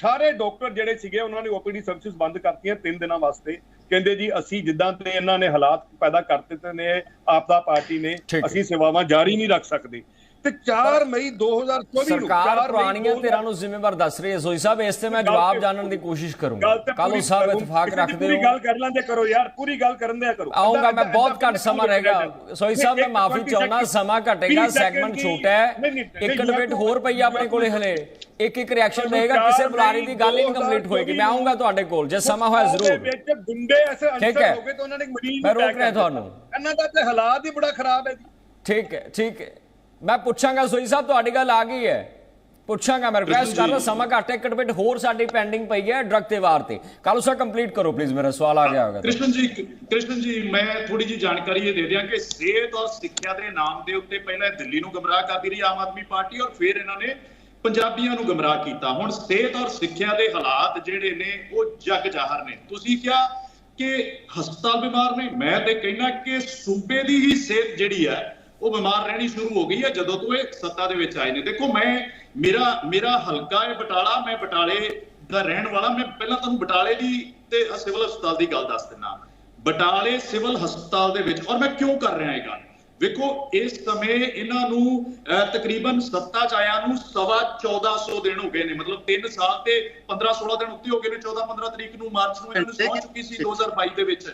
ਸਾਰੇ ਡਾਕਟਰ ਜਿਹੜੇ ਸੀਗੇ ਉਹਨਾਂ ਨੇ ਓਪੀਡੀ ਸਰਵਿਸਿਜ਼ ਬੰਦ ਕਰਤੀਆਂ 3 ਦਿਨਾਂ ਵਾਸਤੇ। ਕਹਿੰਦੇ ਜੀ ਅਸੀਂ ਜਿੱਦਾਂ ਤੇ ਇਹਨਾਂ ਨੇ ਹਾਲਾਤ ਪੈਦਾ ਕਰ ਦਿੱਤੇ ਨੇ ਆਪਦਾ ਪਾਰਟੀ ਨੇ। ਅਸੀਂ ਸੇਵਾਵਾਂ ਜਾਰੀ ਨਹੀਂ ਰੱਖ ਸਕਦੇ। ਤੇ 4 ਮਈ 2024 ਨੂੰ ਸਰਕਾਰ 4 ਮਈ ਪੁਰਾਣੀਆਂ 2024 ਧਿਰਾਂ ਨੂੰ ਜ਼ਿੰਮੇਵਾਰ ਦੱਸ ਰਹੀ ਹੈ ਸੋਈ ਸਾਹਿਬ ਇਸ ਤੇ ਮੈਂ ਜਵਾਬ ਜਾਣਨ ਦੀ ਕੋਸ਼ਿਸ਼ ਕਰੂੰਗਾ। ਕਾਲੂ ਪੂਰੀ ਸਾਹਿਬ। ਇਤਫਾਕ ਰੱਖਦੇ ਪੂਰੀ ਹੋ। ਗੱਲ ਕਰ ਲੈਂਦੇ ਕਰੋ ਯਾਰ ਪੂਰੀ ਗੱਲ ਕਰਨ ਦਿਆ ਕਰੋ। ਆਉਂਗਾ ਮੈਂ ਬਹੁਤ ਘੱਟ ਸਮਾਂ ਰਹੇਗਾ। ਸੋਈ ਸਾਹਿਬ ਮੈਂ ਮਾਫੀ ਚਾਹੁੰਦਾ ਸਮਾਂ ਘਟੇਗਾ 30 ਸੈਗਮੈਂਟ ਛੋਟਾ ਹੈ। ਇੱਕ ਡਿਬੇਟ ਹੋਰ ਪਈ ਆਪਣੇ ਕੋਲੇ ਹਲੇ। ਇੱਕ ਇੱਕ ਰਿਐਕਸ਼ਨ ਰਹੇਗਾ ਕਿਸੇ ਬੁਲਾਰੇ ਦੀ ਗੱਲ ਹੀ ਮਈ ਕੰਪਲੀਟ ਹੋਏਗੀ। ਮੈਂ ਆਉਂਗਾ ਤੁਹਾਡੇ ਕੋਲ ਜੇ ਸਮਾਂ ਹੋਇਆ ਜ਼ਰੂਰ। ਵਿੱਚ ਗੁੰਡੇ ਐਸੇ ਅੰਸਰ ਹੈ। ਗਏ ਤਾਂ ਉਹਨਾਂ ਨੇ ਇੱਕ ਮਰੀਜ਼ ਮੈਂ ਰੋਕ ਰਿਹਾ। ਤੁਹਾਨੂੰ। ਇਹਨਾਂ ਦਾ ਤੇ ਹਾਲਾਤ ਹੀ ਬੜਾ ਖਰਾਬ ਹੈ ਜੀ। ਠੀਕ ਹੈ ਠੀਕ ਹੈ। ਮੈਂ ਪੁੱਛਾਂਗਾ ਸੋਈ ਸਾਹਿਬ ਤੁਹਾਡੀ ਗੱਲ ਆ ਗਈ ਹੈ। ਪੁੱਛਾਂਗਾ ਮੈਂ ਰਿਕੁਐਸਟ ਕਰਦਾ ਸਮਾਂ ਘੱਟ ਹੈ ਇੱਕ ਡਿਬੇਟ ਹੋਰ ਸਾਡੀ ਪੈਂਡਿੰਗ ਪਈ ਹੈ ਡਰਗ ਤੇ ਵਾਰ ਤੇ। ਕਾਲੂ ਸਾਹਿਬ ਕੰਪਲੀਟ ਕਰੋ ਪਲੀਜ਼ ਮੇਰਾ ਸਵਾਲ ਆ ਗਿਆ ਹੋਗਾ ਕ੍ਰਿਸ਼ਨ ਜੀ ਕ੍ਰਿਸ਼ਨ ਜੀ ਮੈਂ ਥੋੜੀ ਜੀ ਜਾਣਕਾਰੀ ਇਹ ਦੇ ਦਿਆਂ ਕਿ ਸਿਹਤ ਔਰ ਸਿੱਖਿਆ ਦੇ ਨਾਮ ਦੇ ਉੱਤੇ ਪਹਿਲਾਂ ਦਿੱਲੀ ਨੂੰ ਗਮਰਾਹ ਕਰਦੀ ਰਹੀ ਆਮ ਆਦਮੀ ਪਾਰਟੀ ਔਰ ਫਿਰ ਇਹਨਾਂ ਨੇ ਪੰਜਾਬੀਆਂ ਨੂੰ ਗਮਰਾਹ ਕੀਤਾ। ਹੁਣ ਸਿਹਤ ਔਰ ਸਿੱਖਿਆ ਦੇ ਹਾਲਾਤ ਜਿਹੜੇ ਨੇ ਉਹ ਜਗ ਜਾਹਰ ਨੇ। ਤੁਸੀਂ ਕਿਹਾ ਕਿ ਹਸਪਤਾਲ ਬਿਮਾਰ ਨੇ। ਮੈਂ ਤੇ ਕਹਿਣਾ ਕਿ ਸੂਬੇ ਦੀ ਹੀ ਸਿਹਤ ਜਿਹੜੀ ਹੈ ਉਹ ਬਿਮਾਰ ਰਹਿਣੀ ਸ਼ੁਰੂ ਹੋ ਗਈ ਹੈ ਜਦੋਂ ਤੋਂ ਇਹ ਸੱਤਾ ਦੇ ਵਿੱਚ ਆਏ ਨੇ। ਦੇਖੋ ਮੈਂ ਮੇਰਾ ਮੇਰਾ ਹਲਕਾ ਹੈ ਬਟਾਲਾ ਮੈਂ ਬਟਾਲੇ ਦਾ ਰਹਿਣ ਵਾਲਾ। ਮੈਂ ਪਹਿਲਾਂ ਤੁਹਾਨੂੰ ਬਟਾਲੇ ਦੀ ਤੇ ਸਿਵਲ ਹਸਪਤਾਲ ਦੀ ਗੱਲ ਦੱਸ ਦਿੰਦਾ। ਬਟਾਲੇ ਸਿਵਲ ਹਸਪਤਾਲ ਦੇ ਵਿੱਚ ਔਰ ਮੈਂ ਕਿਉਂ ਕਰ ਰਿਹਾ ਇਹ ਗੱਲ? ਵੇਖੋ ਇਸ ਸਮੇਂ ਇਹਨਾਂ ਨੂੰ ਤਕਰੀਬਨ ਸੱਤਾ ਚ ਆਇਆ ਨੂੰ ਸਵਾ 1400 ਦਿਨ ਹੋ ਗਏ ਨੇ। ਮਤਲਬ 3 ਸਾਲ ਤੇ 15 16 ਦਿਨ ਉੱਤੇ ਹੋ ਗਏ ਨੇ। 14 15 ਤਰੀਕ ਨੂੰ ਮਾਰਚ ਨੂੰ ਇਹਨਾਂ ਸੌਂ ਚੁੱਕੀ ਸੀ 2022 ਦੇ ਵਿੱਚ।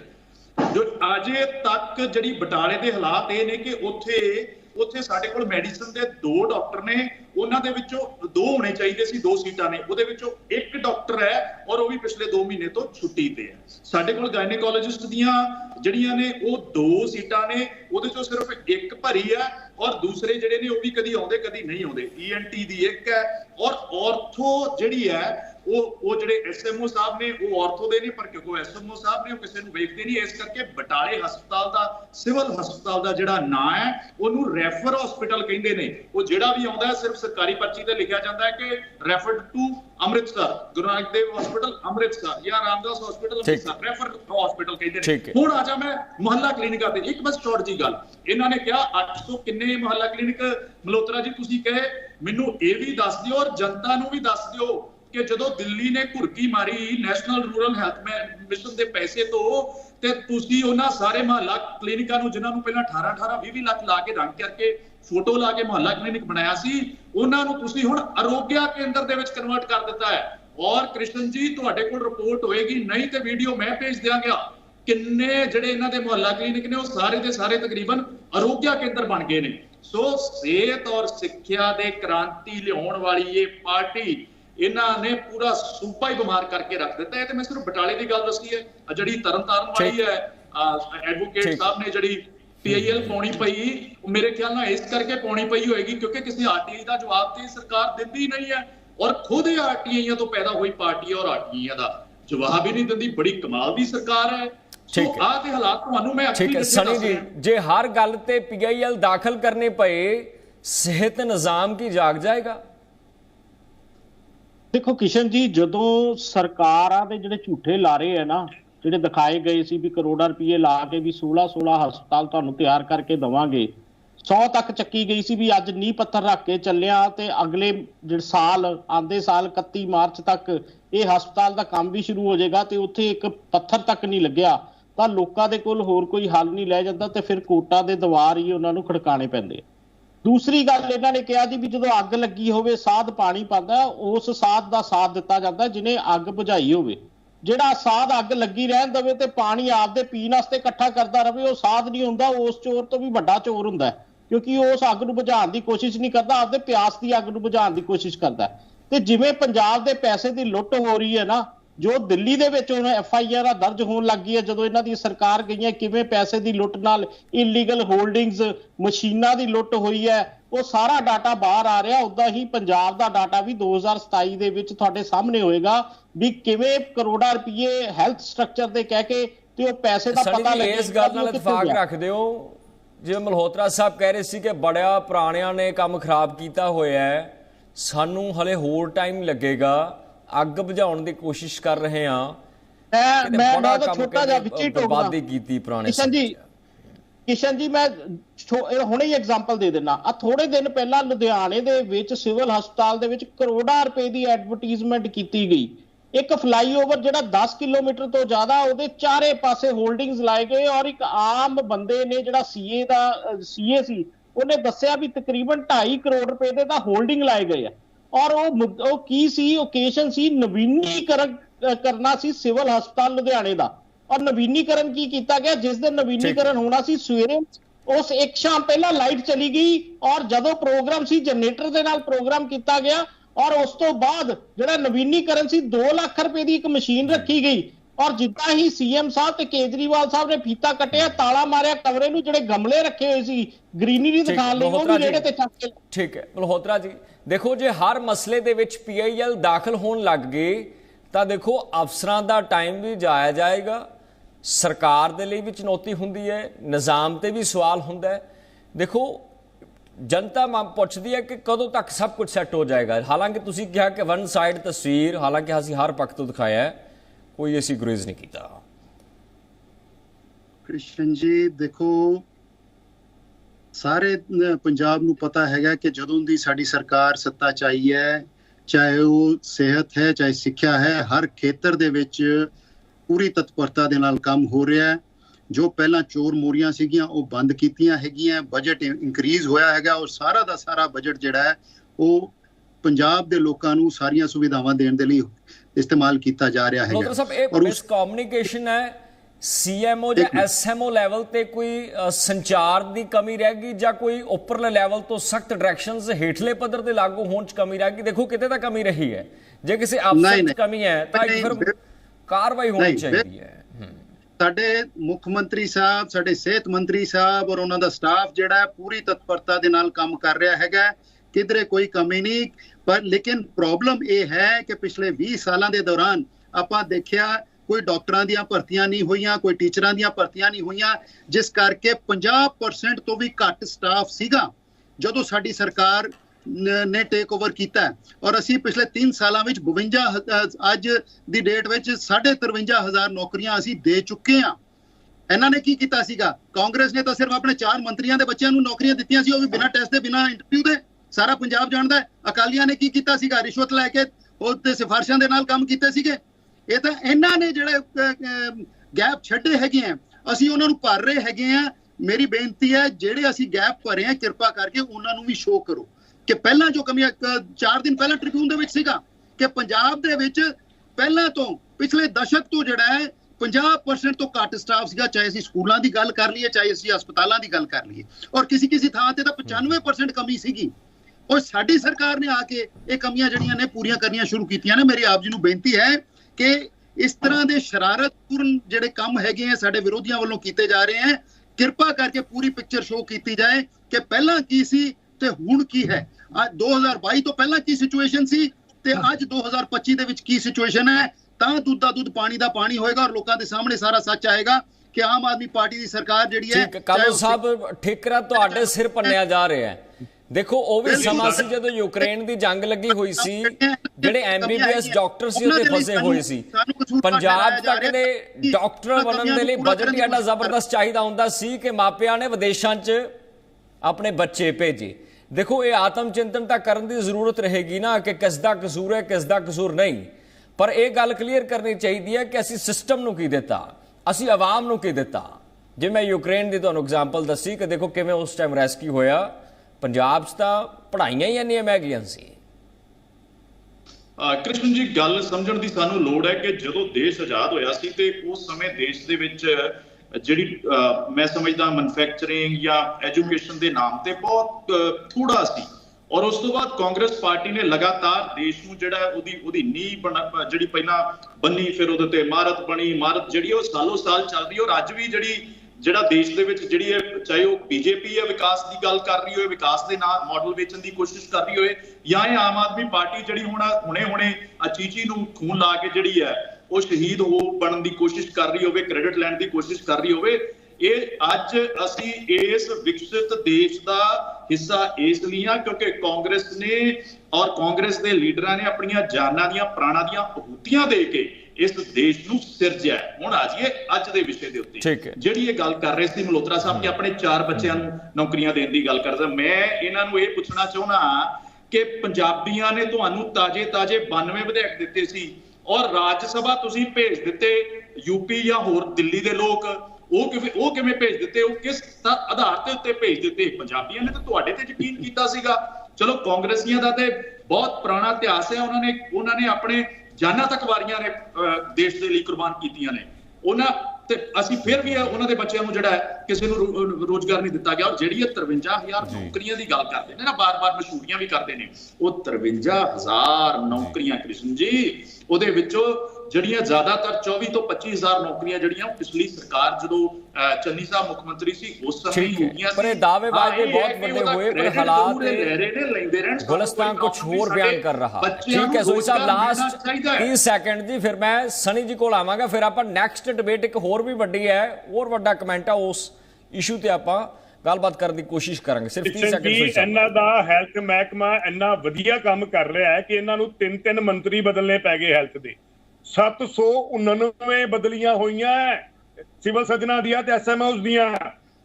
ਜੋ ਅਜੇ ਤੱਕ ਜਿਹੜੀ ਬਟਾਲੇ ਦੇ ਹਾਲਾਤ ਇਹ ਨੇ ਕਿ ਉੱਥੇ ਉੱਥੇ ਸਾਡੇ ਕੋਲ ਮੈਡੀਸਨ ਦੇ ਦੋ ਡਾਕਟਰ ਨੇ, ਉਹਨਾਂ ਦੇ ਵਿੱਚੋਂ ਦੋ ਹੋਣੇ ਚਾਹੀਦੇ ਸੀ, ਦੋ ਸੀਟਾਂ ਨੇ। ਉਹਦੇ ਵਿੱਚੋਂ ਇੱਕ ਡਾਕਟਰ ਹੈ ਔਰ ਉਹ ਵੀ ਪਿਛਲੇ 2 ਮਹੀਨੇ ਤੋਂ ਛੁੱਟੀ ਤੇ ਹੈ। ਸਾਡੇ ਕੋਲ ਗਾਇਨੇਕੋਲੋਜਿਸਟ ਦੀਆਂ ਜਿਹੜੀਆਂ ਨੇ, ਉਹ ਦੋ ਸੀਟਾਂ ਨੇ। ਉਹਦੇ ਚੋਂ ਸਿਰਫ ਇੱਕ ਭਰੀ ਹੈ ਔਰ ਦੂਸਰੇ ਜਿਹੜੇ ਨੇ, ਉਹ ਵੀ ਕਦੀ ਆਉਂਦੇ, ਕਦੀ ਨਹੀਂ ਆਉਂਦੇ। ਈਐਨਟੀ ਦੀ ਇੱਕ ਹੈ ਔਰ ਆਰਥੋ ਜਿਹੜੀ ਹੈ ਉਹ ਉਹ ਜਿਹੜੇ ਐਸਐਮਓ ਸਾਹਿਬ ਨੇ ਉਹ ਆਰਥੋ ਦੇ ਨੇ ਪਰ ਕਿਉਂਕਿ ਐਸਐਮਓ ਸਾਹਿਬ ਨੇ ਉਹ ਕਿਸੇ ਨੂੰ ਵੇਖਦੇ ਨਹੀਂ ਇਸ ਕਰਕੇ ਬਟਾਲੇ ਹਸਪਤਾਲ ਦਾ ਸਿਵਲ ਹਸਪਤਾਲ ਦਾ ਜਿਹੜਾ ਨਾਂ ਹੈ ਉਹਨੂੰ ਰੈਫਰ ਹਸਪੀਟਲ ਕਹਿੰਦੇ ਨੇ। ਉਹ ਜਿਹੜਾ ਵੀ ਆਉਂਦਾ ਸਿਰਫ ਸਰਕਾਰੀ ਪਰਚੀ ਤੇ ਲਿਖਿਆ ਜਾਂਦਾ ਹੈ ਕਿ referred to Amritsar Guru Nanak Dev hospital Amritsar ਜਾਂ Ramdas hospital. Amritsar refer hospital ਕਹਿੰਦੇ। ਨੇ। ਹੁਣ ਆ ਜਾ ਮੈਂ ਮੁਹੱਲਾ ਕਲੀਨਿਕਾਂ ਤੇ ਇੱਕ ਬਸ ਸ਼ਾਰਟ ਜੀ ਗੱਲ। ਇਹਨਾਂ ਨੇ ਕਿਹਾ 800 ਕਿੰਨੇ ਮੁਹੱਲਾ ਕਲੀਨਿਕ ਮਲੋਤਰਾ ਜੀ ਤੁਸੀਂ ਕਹੇ ਮੈਨੂੰ ਇਹ ਵੀ ਦੱਸ ਦਿਓ ਔਰ ਜਨਤਾ ਨੂੰ ਵੀ ਦੱਸ ਦਿਓ। ਕਿ ਜਦੋਂ ਦਿੱਲੀ ਨੇ ਘੁਰਕੀ ਮਾਰੀ ਨੈਸ਼ਨਲ ਰੂਰਲ ਹੈਲਥ ਮਿਸ਼ਨ ਦੇ ਪੈਸੇ ਤੋਂ, ਤੇ ਤੁਸੀਂ ਉਹਨਾਂ ਸਾਰੇ ਮੁਹੱਲਾ ਕਲੀਨਿਕਾਂ ਨੂੰ, ਜਿਨ੍ਹਾਂ ਨੂੰ ਪਹਿਲਾਂ 18 18 20 ਲੱਖ ਲਾ ਕੇ ਰੰਗ ਕਰਕੇ ਫੋਟੋ ਲਾ ਕੇ ਮੁਹੱਲਾ ਕਲੀਨਿਕ ਬਣਾਇਆ ਸੀ, ਉਹਨਾਂ ਨੂੰ ਤੁਸੀਂ ਹੁਣ ਆਰੋਗਿਆ ਕੇਂਦਰ ਦੇ ਵਿੱਚ ਕਨਵਰਟ ਕਰ ਦਿੱਤਾ ਹੈ। ਔਰ ਕ੍ਰਿਸ਼ਨ ਜੀ, ਤੁਹਾਡੇ ਕੋਲ ਰਿਪੋਰਟ ਹੋਏਗੀ, ਨਹੀਂ ਤੇ ਵੀਡੀਓ ਮੈਂ ਭੇਜ ਦਿਆਂਗਾ ਕਿੰਨੇ ਜਿਹੜੇ ਇਹਨਾਂ ਦੇ ਮੁਹੱਲਾ ਕਲੀਨਿਕ ਨੇ, ਉਹ ਸਾਰੇ ਦੇ ਸਾਰੇ ਤਕਰੀਬਨ ਅਰੋਗਿਆ ਕੇਂਦਰ ਬਣ ਗਏ ਨੇ। ਸੋ ਸਿਹਤ ਔਰ ਸਿੱਖਿਆ ਦੇ ਕ੍ਰਾਂਤੀ ਲਿਆਉਣ ਵਾਲੀ ਇਹ ਪਾਰਟੀ ਇਹਨਾਂ ਨੇ ਪੂਰਾ ਸੂਬਾ ਹੀ ਬਿਮਾਰ ਕਰਕੇ ਰੱਖ ਦਿੱਤਾ ਹੈ ਤੇ ਮੈਂ ਸਿਰਫ ਬਟਾਲੇ ਦੀ ਗੱਲ ਦੱਸੀ ਹੈ ਜਿਹੜੀ ਤਰਨਤਾਰਨ ਵਾਲੀ ਹੈ ਐਡਵੋਕੇਟ। ਸਾਹਿਬ ਨੇ ਜਿਹੜੀ ਪੀਆਈਐਲ ਪਾਉਣੀ ਪਈ ਮੇਰੇ ਖਿਆਲ ਨਾਲ ਇਸ ਕਰਕੇ ਪਾਉਣੀ ਪਈ ਹੋਏਗੀ ਕਿਉਂਕਿ ਕਿਸੇ ਆਰਟੀਆਈ ਦਾ ਜਵਾਬ ਤੇ ਸਰਕਾਰ ਦਿੰਦੀ ਨਹੀਂ ਹੈ ਔਰ ਖੁਦ ਇਹ ਆਰਟੀਆਈਆਂ ਤੋਂ ਪੈਦਾ ਹੋਈ ਪਾਰਟੀ ਔਰ ਆਰਟੀਆਈਆਂ ਦਾ ਜਵਾਬ ਹੀ ਨਹੀਂ ਦਿੰਦੀ ਬੜੀ ਕਮਾਲ ਦੀ ਸਰਕਾਰ ਹੈ ਠੀਕ। ਆਹ ਤੇ ਹਾਲਾਤ ਤੁਹਾਨੂੰ ਮੈਂ ਠੀਕ ਹੈ ਸਣੀ ਜੀ। ਜੇ ਹਰ ਗੱਲ ਤੇ ਪੀਆਈਐਲ ਦਾਖਲ ਕਰਨੇ ਪਏ ਸਿਹਤ ਨਿਜ਼ਾਮ ਕੀ ਜਾਗ ਜਾਏਗਾ ਦੇਖੋ ਕਿਸ਼ਨ ਜੀ, ਜਦੋਂ ਸਰਕਾਰਾਂ ਦੇ ਜਿਹੜੇ ਝੂਠੇ ਲਾਰੇ ਆ ਨਾ, ਜਿਹੜੇ ਦਿਖਾਏ ਗਏ ਸੀ ਵੀ ਕਰੋੜਾਂ ਰੁਪਏ ਲਾ ਕੇ ਵੀ 16 16 ਹਸਪਤਾਲ ਤੁਹਾਨੂੰ ਤਿਆਰ ਕਰਕੇ ਦਵਾਂਗੇ 100 ਤੱਕ ਚੱਕੀ ਗਈ ਸੀ ਵੀ ਅੱਜ ਨੀਂਹ ਪੱਥਰ ਰੱਖ ਕੇ ਚੱਲਿਆ ਤੇ ਅਗਲੇ ਜਿਹੜੇ ਸਾਲ, ਆਂਦੇ ਸਾਲ 31 ਮਾਰਚ ਤੱਕ ਇਹ ਹਸਪਤਾਲ ਦਾ ਕੰਮ ਵੀ ਸ਼ੁਰੂ ਹੋ ਜਾਏਗਾ ਤੇ ਉੱਥੇ ਇੱਕ ਪੱਥਰ ਤੱਕ ਨਹੀਂ ਲੱਗਿਆ, ਤਾਂ ਲੋਕਾਂ ਦੇ ਕੋਲ ਹੋਰ ਕੋਈ ਹੱਲ ਨਹੀਂ ਲੈ ਜਾਂਦਾ ਤੇ ਫਿਰ ਕੋਟਾਂ ਦੇ ਦੀਵਾਰ ਹੀ ਉਹਨਾਂ ਨੂੰ ਖੜਕਾਣੇ ਪੈਂਦੇ ਆ। ਦੂਸਰੀ ਗੱਲ ਇਹਨਾਂ ਨੇ ਕਿਹਾ ਜੀ ਵੀ ਜਦੋਂ ਅੱਗ ਲੱਗੀ ਹੋਵੇ, ਸਾਧ ਪਾਣੀ ਪਾਉਂਦਾ, ਉਸ ਸਾਧ ਦਾ ਸਾਥ ਦਿੱਤਾ ਜਾਂਦਾ ਜਿਹਨੇ ਅੱਗ ਬੁਝਾਈ ਹੋਵੇ। ਜਿਹੜਾ ਸਾਧ ਅੱਗ ਲੱਗੀ ਰਹਿਣ ਦੇਵੇ ਤੇ ਪਾਣੀ ਆਪਦੇ ਪੀਣ ਵਾਸਤੇ ਇਕੱਠਾ ਕਰਦਾ ਰਵੇ, ਉਹ ਸਾਧ ਨਹੀਂ ਹੁੰਦਾ, ਉਸ ਚੋਰ ਤੋਂ ਵੀ ਵੱਡਾ ਚੋਰ ਹੁੰਦਾ ਕਿਉਂਕਿ ਉਸ ਅੱਗ ਨੂੰ ਬੁਝਾਉਣ ਦੀ ਕੋਸ਼ਿਸ਼ ਨਹੀਂ ਕਰਦਾ, ਆਪਦੇ ਪਿਆਸ ਦੀ ਅੱਗ ਨੂੰ ਬੁਝਾਉਣ ਦੀ ਕੋਸ਼ਿਸ਼ ਕਰਦਾ ਤੇ ਜਿਵੇਂ ਪੰਜਾਬ ਦੇ ਪੈਸੇ ਦੀ ਲੁੱਟ ਹੋ ਰਹੀ ਹੈ ਨਾ ਜੋ ਦਿੱਲੀ ਦੇ ਵਿੱਚ ਹੁਣ ਐਫ ਆਈ ਆਰ ਦਰਜ ਹੋਣ ਲੱਗੀ ਹੈ ਜਦੋਂ ਇਹਨਾਂ ਦੀ ਸਰਕਾਰ ਗਈਆਂ ਕਿਵੇਂ ਪੈਸੇ ਦੀ ਲੁੱਟ ਨਾਲ ਇਲੀਗਲ ਹੋਲਡਿੰਗਸ ਮਸ਼ੀਨਾਂ ਦੀ ਲੁੱਟ ਹੋਈ ਹੈ ਉਹ ਸਾਰਾ ਡਾਟਾ ਬਾਹਰ ਆ ਰਿਹਾ। ਉਦਾਂ ਹੀ ਪੰਜਾਬ ਦਾ ਡਾਟਾ ਵੀ 2027 ਦੇ ਵਿੱਚ ਤੁਹਾਡੇ ਸਾਹਮਣੇ ਹੋਏਗਾ ਵੀ ਕਿਵੇਂ ਕਰੋੜਾਂ ਰੁਪਏ ਹੈਲਥ ਸਟਰਕਚਰ ਦੇ ਕਹਿ ਕੇ ਤੇ ਉਹ ਪੈਸੇ ਦਾ ਪਤਾ ਲੱਗੇ ਇਸ ਗੱਲ ਨਾਲ ਇਤਫਾਕ ਰੱਖਦੇ ਹੋ। ਜਿਵੇਂ ਮਲਹੋਤਰਾ ਸਾਹਿਬ ਕਹਿ ਰਹੇ ਸੀ ਕਿ ਬੜਿਆ ਪੁਰਾਣਿਆਂ ਨੇ ਕੰਮ ਖਰਾਬ ਕੀਤਾ ਹੋਇਆ ਹੈ। ਸਾਨੂੰ ਹਲੇ ਹੋਰ ਟਾਈਮ ਲੱਗੇਗਾ। ਅੱਗ ਬੁਝਾਉਣ ਦੀ ਕੋਸ਼ਿਸ਼ ਕਰ ਰਹੇ ਹਾਂ। ਮੈਂ ਮੈਂ ਤਾਂ ਛੋਟਾ ਜਿਹਾ ਵਿੱਚ ਹੀ ਟੋਕਦਾ। ਬਰਬਾਦੀ ਕੀਤੀ ਪੁਰਾਣੇ ਕਿਸ਼ਨ ਜੀ। ਕਿਸ਼ਨ ਜੀ ਮੈਂ ਹੁਣੇ ਹੀ ਐਗਜ਼ਾਮਪਲ ਦੇ ਦਿੰਨਾ ਆ ਥੋੜੇ ਦਿਨ ਪਹਿਲਾਂ ਲੁਧਿਆਣੇ ਦੇ ਵਿੱਚ ਸਿਵਲ ਹਸਪਤਾਲ ਦੇ ਵਿੱਚ ਕਰੋੜਾਂ ਰੁਪਏ ਦੀ ਐਡਵਰਟੀਜ਼ਮੈਂਟ ਕੀਤੀ ਗਈ। ਇੱਕ ਫਲਾਈਓਵਰ ਜਿਹੜਾ 10 ਕਿਲੋਮੀਟਰ ਤੋਂ ਜ਼ਿਆਦਾ ਉਹਦੇ ਚਾਰੇ ਪਾਸੇ ਹੋਲਡਿੰਗਸ ਲਾਏ ਗਏ ਔਰ ਇੱਕ ਆਮ ਬੰਦੇ ਨੇ ਜਿਹੜਾ ਸੀਏ ਦਾ ਸੀਏ ਸੀ ਉਹਨੇ ਦੱਸਿਆ ਵੀ ਤਕਰੀਬਨ 2.5 ਕਰੋੜ ਰੁਪਏ ਦੇ ਤਾਂ ਹੋਲਡਿੰਗ ਲਾਏ ਗਏ ਆ। ਔਰ ਉਹ ਉਹ ਕੀ ਸੀ? ਓਕੇਸ਼ਨ ਸੀ ਨਵੀਨੀਕਰਨ ਕਰਨਾ ਸੀ ਸਿਵਲ ਹਸਪਤਾਲ ਲੁਧਿਆਣੇ ਦਾ। ਔਰ ਨਵੀਨੀਕਰਨ ਕੀ ਕੀਤਾ ਗਿਆ? ਜਿਸ ਦਿਨ ਨਵੀਨੀਕਰਨ ਹੋਣਾ ਸੀ ਸਵੇਰੇ ਉਸ ਇੱਕ ਸ਼ਾਮ ਪਹਿਲਾਂ ਲਾਈਟ ਚਲੀ ਗਈ ਔਰ ਜਦੋਂ ਪ੍ਰੋਗਰਾਮ ਸੀ ਜਨਰੇਟਰ ਦੇ ਨਾਲ ਪ੍ਰੋਗਰਾਮ ਕੀਤਾ ਗਿਆ ਔਰ ਉਸ ਤੋਂ ਬਾਅਦ ਜਿਹੜਾ ਨਵੀਨੀਕਰਨ ਸੀ 2 ਲੱਖ ਰੁਪਏ ਦੀ ਇੱਕ ਮਸ਼ੀਨ ਰੱਖੀ ਗਈ। ਔਰ ਜਿੱਦਾਂ ਹੀ ਸੀਐਮ ਸਾਹਿਬ ਤੇ ਕੇਜਰੀਵਾਲ ਸਾਹਿਬ ਨੇ ਫੀਤਾ ਕੱਟਿਆ ਤਾਲਾ ਮਾਰਿਆ ਕਮਰੇ ਨੂੰ ਜਿਹੜੇ ਗਮਲੇ ਰੱਖੇ ਹੋਏ ਸੀ ਗ੍ਰੀਨਰੀ ਠੀਕ, ਦਿਖਾਉਣ ਲਈ ਉਹ ਵੀ ਜੀ। ਰੇੜੇ ਤੇ ਚੱਕ ਕੇ ਠੀਕ ਹੈ ਮਲਹੋਤਰਾ ਜੀ। ਦੇਖੋ ਜੇ ਹਰ ਮਸਲੇ ਦੇ ਵਿੱਚ ਪੀਆਈਐਲ ਦਾਖਲ ਹੋਣ ਲੱਗ ਗਏ ਤਾਂ ਦੇਖੋ ਅਫਸਰਾਂ ਦਾ ਟਾਈਮ ਵੀ ਜਾਇਆ ਜਾਏਗਾ। ਸਰਕਾਰ ਦੇ ਲਈ ਵੀ ਚੁਣੌਤੀ ਹੁੰਦੀ ਹੈ ਨਿਜ਼ਾਮ ਤੇ ਵੀ ਸਵਾਲ ਹੁੰਦਾ ਹੈ। ਦੇਖੋ ਜਨਤਾ ਮ ਪੁੱਛਦੀ ਹੈ ਕਿ ਕਦੋਂ ਤੱਕ ਸਭ ਕੁਝ ਸੈੱਟ ਹੋ ਜਾਏਗਾ। ਹਾਲਾਂਕਿ ਤੁਸੀਂ ਕਿਹਾ ਕਿ ਵਨ ਸਾਈਡ ਤਸਵੀਰ ਹਾਲਾਂਕਿ ਅਸੀਂ ਹਰ ਪੱਖ ਤੋਂ ਦਿਖਾਇਆ ਹੈ। ਕੋਈ ਅਸੀਂ ਗੁਰੇਜ਼ ਨਹੀਂ ਕੀਤਾ। ਕ੍ਰਿਸ਼ਨ ਜੀ, ਦੇਖੋ, ਸਾਰੇ ਪੰਜਾਬ ਨੂੰ ਪਤਾ ਹੈਗਾ ਕਿ ਜਦੋਂ ਦੀ ਸਾਡੀ ਸਰਕਾਰ ਸੱਤਾ 'ਚ ਆਈ ਹੈ, ਚਾਹੇ ਉਹ ਸਿਹਤ ਹੈ, ਚਾਹੇ ਸਿੱਖਿਆ ਹੈ, ਹਰ ਖੇਤਰ ਦੇ ਵਿੱਚ ਪੂਰੀ ਤਤਪਰਤਾ ਦੇ ਨਾਲ ਕੰਮ ਹੋ ਰਿਹਾ ਹੈ। ਜੋ ਪਹਿਲਾਂ ਚੋਰ ਮੋਰੀਆਂ ਸੀਗੀਆਂ, ਉਹ ਬੰਦ ਕੀਤੀਆਂ ਹੈਗੀਆਂ ਬਜਟ ਇਨਕਰੀਜ਼ ਹੋਇਆ ਹੈਗਾ, ਔਰ ਸਾਰਾ ਦਾ ਸਾਰਾ ਬਜਟ ਜਿਹੜਾ ਹੈ, ਉਹ ਪੰਜਾਬ ਦੇ ਲੋਕਾਂ ਨੂੰ ਸਾਰੀਆਂ ਸੁਵਿਧਾਵਾਂ ਦੇਣ ਦੇ ਲਈ ਇਸਤੇਮਾਲ ਕੀਤਾ ਜਾ ਰਿਹਾ ਮਲਹੋਤਰਾ ਹੈਗਾ ਸਾਹਿਬ ਇਹ ਮਿਸ ਕਮਿਊਨੀਕੇਸ਼ਨ ਹੈ। ਸੀਐਮਓ ਜਾਂ। ਐਸਐਮਓ ਲੈਵਲ ਤੇ ਕੋਈ ਸੰਚਾਰ ਦੀ ਕਮੀ ਰਹਿ ਗਈ ਜਾਂ ਕੋਈ ਉੱਪਰਲੇ ਲੈਵਲ ਤੋਂ ਸਖਤ ਡਾਇਰੈਕਸ਼ਨਸ ਹੇਠਲੇ ਪੱਧਰ ਤੇ ਲਾਗੂ ਹੋਣ ਚ ਕਮੀ ਰਹਿ ਗਈ? ਦੇਖੋ ਕਿਤੇ ਤਾਂ ਕਮੀ ਰਹੀ ਹੈ। ਜੇ ਕਿਸੇ ਅਫਸਰ ਚ। ਕਮੀ ਹੈ ਤਾਂ ਫਿਰ ਕਾਰਵਾਈ ਹੋਣੀ ਚਾਹੀਦੀ ਹੈ। ਸਾਡੇ ਮੁੱਖ ਮੰਤਰੀ ਸਾਹਿਬ ਸਾਡੇ ਸਿਹਤ ਮੰਤਰੀ ਸਾਹਿਬ ਔਰ ਉਹਨਾਂ ਦਾ ਸਟਾਫ ਜਿਹੜਾ ਹੈ ਪੂਰੀ ਤਤਪਰਤਾ ਦੇ ਨਾਲ ਕੰਮ ਕਰ ਰਿਹਾ ਹੈਗਾ। ਕਿਧਰੇ ਕੋਈ ਕਮੀ ਨਹੀਂ। ਪਰ ਲੇਕਿਨ ਪ੍ਰੋਬਲਮ ਇਹ ਹੈ ਕਿ ਪਿਛਲੇ 20 ਸਾਲਾਂ ਦੇ ਦੌਰਾਨ ਆਪਾਂ ਦੇਖਿਆ ਕੋਈ ਡਾਕਟਰਾਂ ਦੀਆਂ ਭਰਤੀਆਂ ਨਹੀਂ ਹੋਈਆਂ, ਕੋਈ ਟੀਚਰਾਂ ਦੀਆਂ ਭਰਤੀਆਂ ਨਹੀਂ ਹੋਈਆਂ, ਜਿਸ ਕਰਕੇ 50% ਤੋਂ ਵੀ ਘੱਟ ਸਟਾਫ ਸੀਗਾ, ਜਦੋਂ ਸਾਡੀ ਸਰਕਾਰ ਨੇ ਟੇਕ ਓਵਰ ਕੀਤਾ। ਔਰ ਅਸੀਂ ਪਿਛਲੇ 3 ਸਾਲਾਂ ਵਿੱਚ 52 ਹ- ਅੱਜ ਦੀ ਡੇਟ ਵਿੱਚ 53500 ਨੌਕਰੀਆਂ ਅਸੀਂ ਦੇ ਚੁੱਕੇ ਹਾਂ। ਇਹਨਾਂ ਨੇ ਕੀ ਕੀਤਾ ਸੀਗਾ? ਕਾਂਗਰਸ ਨੇ ਤਾਂ ਸਿਰਫ ਆਪਣੇ ਚਾਰ ਮੰਤਰੀਆਂ ਦੇ ਬੱਚਿਆਂ ਨੂੰ ਨੌਕਰੀਆਂ ਦਿੱਤੀਆਂ ਸੀ, ਉਹ ਵੀ ਬਿਨਾਂ ਟੈਸਟ ਦੇ, ਬਿਨਾਂ ਇੰਟਰਵਿਊ ਦੇ। ਸਾਰਾ ਪੰਜਾਬ ਜਾਣਦਾ ਅਕਾਲੀਆਂ ਨੇ ਕੀ ਕੀਤਾ ਸੀਗਾ? ਰਿਸ਼ਵਤ ਲੈ ਕੇ ਉਹ ਤੇ ਸਿਫਾਰਿਸ਼ਾਂ ਦੇ ਨਾਲ ਕੰਮ ਕੀਤੇ ਸੀਗੇ। ਇਹ ਤਾਂ ਇਹਨਾਂ ਨੇ ਜਿਹੜੇ ਗੈਪ ਛੱਡੇ ਹੈਗੇ ਆ, ਅਸੀਂ ਉਹਨਾਂ ਨੂੰ ਭਰ ਰਹੇ ਹੈਗੇ ਆ। ਮੇਰੀ ਬੇਨਤੀ ਹੈ, ਜਿਹੜੇ ਅਸੀਂ ਗੈਪ ਭਰੇ ਆ, ਕਿਰਪਾ ਕਰਕੇ ਉਹਨਾਂ ਨੂੰ ਵੀ ਸ਼ੋਅ ਕਰੋ। ਕਿ ਪਹਿਲਾਂ ਜੋ ਕਮੀਆਂ 4 ਦਿਨ ਪਹਿਲਾਂ ਟ੍ਰਿਬਿਊਨ ਦੇ ਵਿੱਚ ਸੀਗਾ ਕਿ ਪੰਜਾਬ ਦੇ ਵਿੱਚ ਪਹਿਲਾਂ ਤੋਂ, ਪਿਛਲੇ ਦਸ਼ਕ ਤੋਂ ਜਿਹੜਾ ਹੈ 50% ਤੋਂ ਘੱਟ ਸਟਾਫ ਸੀਗਾ, ਚਾਹੇ ਅਸੀਂ ਸਕੂਲਾਂ ਦੀ ਗੱਲ ਕਰ ਲਈਏ, ਚਾਹੇ ਅਸੀਂ ਹਸਪਤਾਲਾਂ ਦੀ ਗੱਲ ਕਰ ਲਈਏ। ਔਰ ਕਿਸੇ ਕਿਸੇ ਥਾਂ ਤੇ ਤਾਂ 95% ਕਮੀ ਸੀਗੀ। ਔਰ ਸਾਡੀ ਸਰਕਾਰ ਨੇ ਆ ਕੇ ਇਹ ਕਮੀਆਂ ਜਿਹੜੀਆਂ ਨੇ ਪੂਰੀਆਂ ਕਰਨੀਆਂ ਸ਼ੁਰੂ ਕੀਤੀਆਂ ਨੇ। ਮੇਰੀ ਆਪ ਜੀ ਨੂੰ ਬੇਨਤੀ ਹੈ ਕਿ ਇਸ ਤਰ੍ਹਾਂ ਦੇ ਸ਼ਰਾਰਤਪੂਰਨ ਜਿਹੜੇ ਕੰਮ ਹੈਗੇ ਆ ਸਾਡੇ ਵਿਰੋਧੀਆਂ ਵੱਲੋਂ ਕੀਤੇ ਜਾ ਰਹੇ ਹੈ ਕਿਰਪਾ ਕਰਕੇ ਪੂਰੀ ਪਿਕਚਰ ਸ਼ੋਅ ਕੀਤੀ ਜਾਏ ਕਿ ਪਹਿਲਾਂ ਕੀ ਸੀ ਤੇ ਹੁਣ ਕੀ ਹੈ। ਅੱਜ 2022 ਤੋਂ ਪਹਿਲਾਂ ਕੀ ਸਿਚੁਏਸ਼ਨ ਸੀ ਤੇ ਅੱਜ 2025 ਦੇ ਵਿੱਚ ਕੀ ਸਿਚੁਏਸ਼ਨ ਹੈ ਤਾਂ ਦੁੱਧ ਦਾ ਦੁੱਧ ਪਾਣੀ ਦਾ ਪਾਣੀ ਹੋਏਗਾ ਔਰ ਲੋਕਾਂ ਦੇ ਸਾਹਮਣੇ ਸਾਰਾ ਸੱਚ ਆਏਗਾ ਕਿ ਆਮ ਆਦਮੀ ਪਾਰਟੀ ਦੀ ਸਰਕਾਰ ਜਿਹੜੀ ਹੈ ਕਾਲੋ ਉਹ ਸਾਹਿਬ ਠੇਕਰਾ ਤੁਹਾਡੇ ਸਿਰ ਪੰਨਿਆ ਜਾ ਰਿਹਾ ਹੈ। ਦੇਖੋ ਉਹ ਵੀ ਸਮਾਂ ਸੀ ਜਦੋਂ ਯੂਕਰੇਨ ਦੀ ਜੰਗ ਲੱਗੀ ਹੋਈ ਸੀ ਜਿਹੜੇ ਐਮਬੀਬੀਐਸ ਡਾਕਟਰ ਸੀ ਉਹਦੇ ਫਸੇ ਹੋਏ ਸੀ। ਪੰਜਾਬ ਤੱਕ ਦੇ ਡਾਕਟਰ ਬਣਨ ਦੇ ਲਈ ਬਜਟ ਹੀ ਐਡਾ ਜ਼ਬਰਦਸਤ ਚਾਹੀਦਾ ਹੁੰਦਾ ਸੀ ਕਿ ਮਾਪਿਆਂ ਨੇ ਵਿਦੇਸ਼ਾਂ 'ਚ ਆਪਣੇ ਬੱਚੇ ਭੇਜੇ। ਦੇਖੋ ਇਹ ਆਤਮ ਚਿੰਤਨ ਤਾਂ ਕਰਨ ਦੀ ਜ਼ਰੂਰਤ ਰਹੇਗੀ ਨਾ ਕਿ ਕਿਸ ਦਾ ਕਸੂਰ ਹੈ ਕਿਸ ਦਾ ਕਸੂਰ ਨਹੀਂ। ਪਰ ਇਹ ਗੱਲ ਕਲੀਅਰ ਕਰਨੀ ਚਾਹੀਦੀ ਹੈ ਕਿ ਅਸੀਂ ਸਿਸਟਮ ਨੂੰ ਕੀ ਦਿੱਤਾ? ਅਸੀਂ ਆਵਾਮ ਨੂੰ ਕੀ ਦਿੱਤਾ? ਜੇ ਮੈਂ ਯੂਕਰੇਨ ਦੀ ਤੁਹਾਨੂੰ ਐਗਜ਼ਾਮਪਲ ਦੱਸੀ ਕਿ ਦੇਖੋ ਕਿਵੇਂ ਉਸ ਟਾਈਮ ਰੈਸਕਿਊ ਹੋਇਆ ਪੰਜਾਬ 'ਚ ਤਾਂ ਪੜ੍ਹਾਈਆਂ ਹੀ ਇੰਨੀਆਂ ਮਹਿੰਗੀਆਂ ਸੀ। ਕ੍ਰਿਸ਼ਨ ਜੀ, ਗੱਲ ਸਮਝਣ ਦੀ ਸਾਨੂੰ ਲੋੜ ਹੈ ਕਿ ਜਦੋਂ ਦੇਸ਼ ਆਜ਼ਾਦ ਹੋਇਆ ਸੀ ਤੇ ਉਸ ਸਮੇਂ ਦੇਸ਼ ਦੇ ਵਿੱਚ ਜਿਹੜੀ ਮੈਂ ਸਮਝਦਾ ਮੈਨੂਫੈਕਚਰਿੰਗ ਜਾਂ ਐਜੂਕੇਸ਼ਨ ਦੇ ਨਾਮ ਤੇ ਬਹੁਤ ਥੋੜਾ ਸੀ। ਔਰ ਉਸ ਤੋਂ ਬਾਅਦ ਕਾਂਗਰਸ ਪਾਰਟੀ ਨੇ ਲਗਾਤਾਰ ਦੇਸ਼ ਨੂੰ ਜਿਹੜਾ ਉਹਦੀ ਉਹਦੀ ਨੀਂਹ ਬਣਾ, ਜਿਹੜੀ ਪਹਿਲਾਂ ਬੰਨੀ, ਫਿਰ ਉਹਦੇ ਤੇ ਇਮਾਰਤ ਬਣੀ, ਇਮਾਰਤ ਜਿਹੜੀ ਉਹ ਸਾਲੋ ਸਾਲ ਚੱਲਦੀ, ਔਰ ਅੱਜ ਵੀ ਜਿਹੜੀ ਜਿਹੜਾ ਦੇਸ਼ ਦੇ ਵਿੱਚ ਜਿਹੜੀ ਹੈ ਚਾਹੇ ਉਹ ਬੀਜੇਪੀ ਹੈ, ਵਿਕਾਸ ਦੀ ਗੱਲ ਕਰ ਰਹੀ ਹੋਵੇ ਵਿਕਾਸ ਦੇ ਨਾਲ ਮਾਡਲ ਵੇਚਣ ਦੀ ਕੋਸ਼ਿਸ਼ ਕਰ ਰਹੀ ਹੋਵੇ ਜਾਂ ਇਹ ਆਮ ਆਦਮੀ ਪਾਰਟੀ ਜਿਹੜੀ ਹੁਣ ਹੁਣੇ ਹੁਣੇ ਅਚੀਚੀ ਨੂੰ ਖੂਨ ਲਾ ਕੇ ਜਿਹੜੀ ਹੈ, ਉਹ ਸ਼ਹੀਦ ਹੋ ਬਣਨ ਦੀ ਕੋਸ਼ਿਸ਼ ਕਰ ਰਹੀ ਹੋਵੇ ਕ੍ਰੈਡਿਟ ਲੈਣ ਦੀ ਕੋਸ਼ਿਸ਼ ਕਰ ਰਹੀ ਹੋਵੇ, ਇਹ ਅੱਜ ਅਸੀਂ ਇਸ ਵਿਕਸਿਤ ਦੇਸ਼ ਦਾ ਹਿੱਸਾ ਇਸ ਲਈ ਹਾਂ ਕਿਉਂਕਿ ਕਾਂਗਰਸ ਨੇ ਔਰ ਕਾਂਗਰਸ ਦੇ ਲੀਡਰਾਂ ਨੇ ਆਪਣੀਆਂ ਜਾਨਾਂ ਦੀਆਂ, ਪ੍ਰਾਣਾਂ ਦੀਆਂ ਆਹੂਤੀਆਂ ਦੇ ਕੇ ਇਸ ਦੇਸ਼ ਨੂੰ ਸਿਰਜਿਆ। ਹੁਣ ਆ ਜਾਈਏ ਅੱਜ ਦੇ ਵਿਸ਼ੇ ਦੇ ਉੱਤੇ। ਜਿਹੜੀ ਇਹ ਗੱਲ ਕਰ ਰਹੇ ਸੀ ਮਲਹੋਤਰਾ ਸਾਹਿਬ ਕਿ ਆਪਣੇ ਚਾਰ ਬੱਚਿਆਂ ਨੂੰ ਨੌਕਰੀਆਂ ਦੇਣ ਦੀ ਗੱਲ ਕਰਦਾ ਮੈਂ ਇਹਨਾਂ ਨੂੰ ਇਹ ਪੁੱਛਣਾ ਚਾਹੁੰਦਾ ਕਿ ਪੰਜਾਬੀਆਂ ਨੇ ਤੁਹਾਨੂੰ ਤਾਜੇ-ਤਾਜੇ 92 ਵਿਧਾਇਕ ਦਿੱਤੇ ਸੀ ਔਰ ਰਾਜ ਸਭਾ ਤੁਸੀਂ ਭੇਜ ਦਿੱਤੇ ਯੂਪੀ ਜਾਂ ਹੋਰ ਦਿੱਲੀ ਦੇ ਲੋਕ ਉਹ ਕਿਵੇਂ ਉਹ ਕਿਵੇਂ ਭੇਜ ਦਿੱਤੇ ਉਹ ਕਿਸ ਆਧਾਰ ਤੇ ਉੱਤੇ ਭੇਜ ਦਿੱਤੇ ਪੰਜਾਬੀਆਂ ਨੇ ਤਾਂ ਤੁਹਾਡੇ ਤੇ ਯਕੀਨ ਕੀਤਾ ਸੀਗਾ ਚਲੋ ਕਾਂਗਰਸੀਆਂ ਦਾ ਤੇ ਬਹੁਤ ਪੁਰਾਣਾ ਇਤਿਹਾਸ ਹੈ ਉਹਨਾਂ ਨੇ ਉਹਨਾਂ ਨੇ ਆਪਣੇ ਜਾਨਾਂ ਤੱਕ ਵਾਰੀਆਂ ਨੇ ਦੇਸ਼ ਦੇ ਲਈ ਕੁਰਬਾਨ ਕੀਤੀਆਂ ਨੇ। ਉਹਨਾਂ ਤੇ ਅਸੀਂ ਫਿਰ ਵੀ ਉਹਨਾਂ ਦੇ ਬੱਚਿਆਂ ਨੂੰ ਜਿਹੜਾ ਹੈ ਕਿਸੇ ਨੂੰ ਰੋਜ਼ਗਾਰ ਨਹੀਂ ਦਿੱਤਾ ਗਿਆ। ਔਰ ਜਿਹੜੀ ਇਹ 53000 ਨੌਕਰੀਆਂ ਦੀ ਗੱਲ ਕਰਦੇ ਨੇ ਨਾ ਬਾਰ-ਬਾਰ ਮਸ਼ਹੂਰੀਆਂ ਵੀ ਕਰਦੇ ਨੇ। ਉਹ 53000 ਨੌਕਰੀਆਂ ਕ੍ਰਿਸ਼ਨ ਜੀ ਉਹਦੇ ਵਿੱਚੋਂ ਜਿਹੜੀਆਂ ਜ਼ਿਆਦਾਤਰ 24 ਤੋਂ 25000 ਨੌਕਰੀਆਂ ਜਿਹੜੀਆਂ ਉਹ ਪਿਛਲੀ ਸਰਕਾਰ ਜਦੋਂ ਚੰਨੀ ਸਾਹਿਬ ਮੁੱਖ ਮੰਤਰੀ ਸੀ ਉਸ ਸਮੇਂ। ਹੋਈਆਂ ਪਰ ਇਹ ਸੀ। ਦਾਅਵੇਬਾਜ਼ੀ ਬਹੁਤ ਵੱਡੇ ਹੋਏ, ਪਰ ਹਾਲਾਤ ਲੈ ਰਹੇ ਨੇ, ਲੈਂਦੇ ਰਹਿਣ, ਗੁਲਸਤਾਨ ਕੁਝ ਹੋਰ ਬਿਆਨ ਕਰ ਰਹਾ ਠੀਕ ਹੈ ਸੋਈ ਸਾਹਿਬ ਲਾਸਟ ਚਾਹੀਦਾ ਹੈ। 30 ਸੈਕਿੰਡ ਜੀ ਫਿਰ ਮੈਂ ਸਨੀ ਜੀ ਕੋਲ ਆਵਾਂਗਾ ਫਿਰ ਆਪਾਂ ਨੈਕਸਟ ਡਿਬੇਟ ਇੱਕ ਹੋਰ ਵੀ ਵੱਡੀ ਹੈ ਹੋਰ ਵੱਡਾ ਕਮੈਂਟ ਆ ਉਸ ਇਸ਼ੂ ਤੇ ਆਪਾਂ ਗੱਲਬਾਤ ਕਰਨ ਦੀ ਕੋਸ਼ਿਸ਼ ਕਰਾਂਗੇ ਸਿਰਫ 30 ਕਿਸ਼ਨ ਸੈਕਿੰਡ ਜੀ ਸੋਈ ਸਾਹਿਬ ਇਹਨਾਂ ਦਾ ਹੈਲਥ ਮਹਿਕਮਾ ਇੰਨਾ ਵਧੀਆ ਕੰਮ ਕਰ ਰਿਹਾ ਹੈ ਕਿ ਇਹਨਾਂ ਨੂੰ ਤਿੰਨ ਤਿੰਨ ਮੰਤਰੀ ਬਦਲਨੇ ਪੈ ਗਏ ਹੈਲਥ ਦੇ 799 ਬਦਲੀਆਂ ਹੋਈਆਂ। ਸਿਵਲ ਸਰਜਨਾਂ ਦੀਆਂ ਤੇ ਐਸਐਮਓਸ ਦੀਆਂ।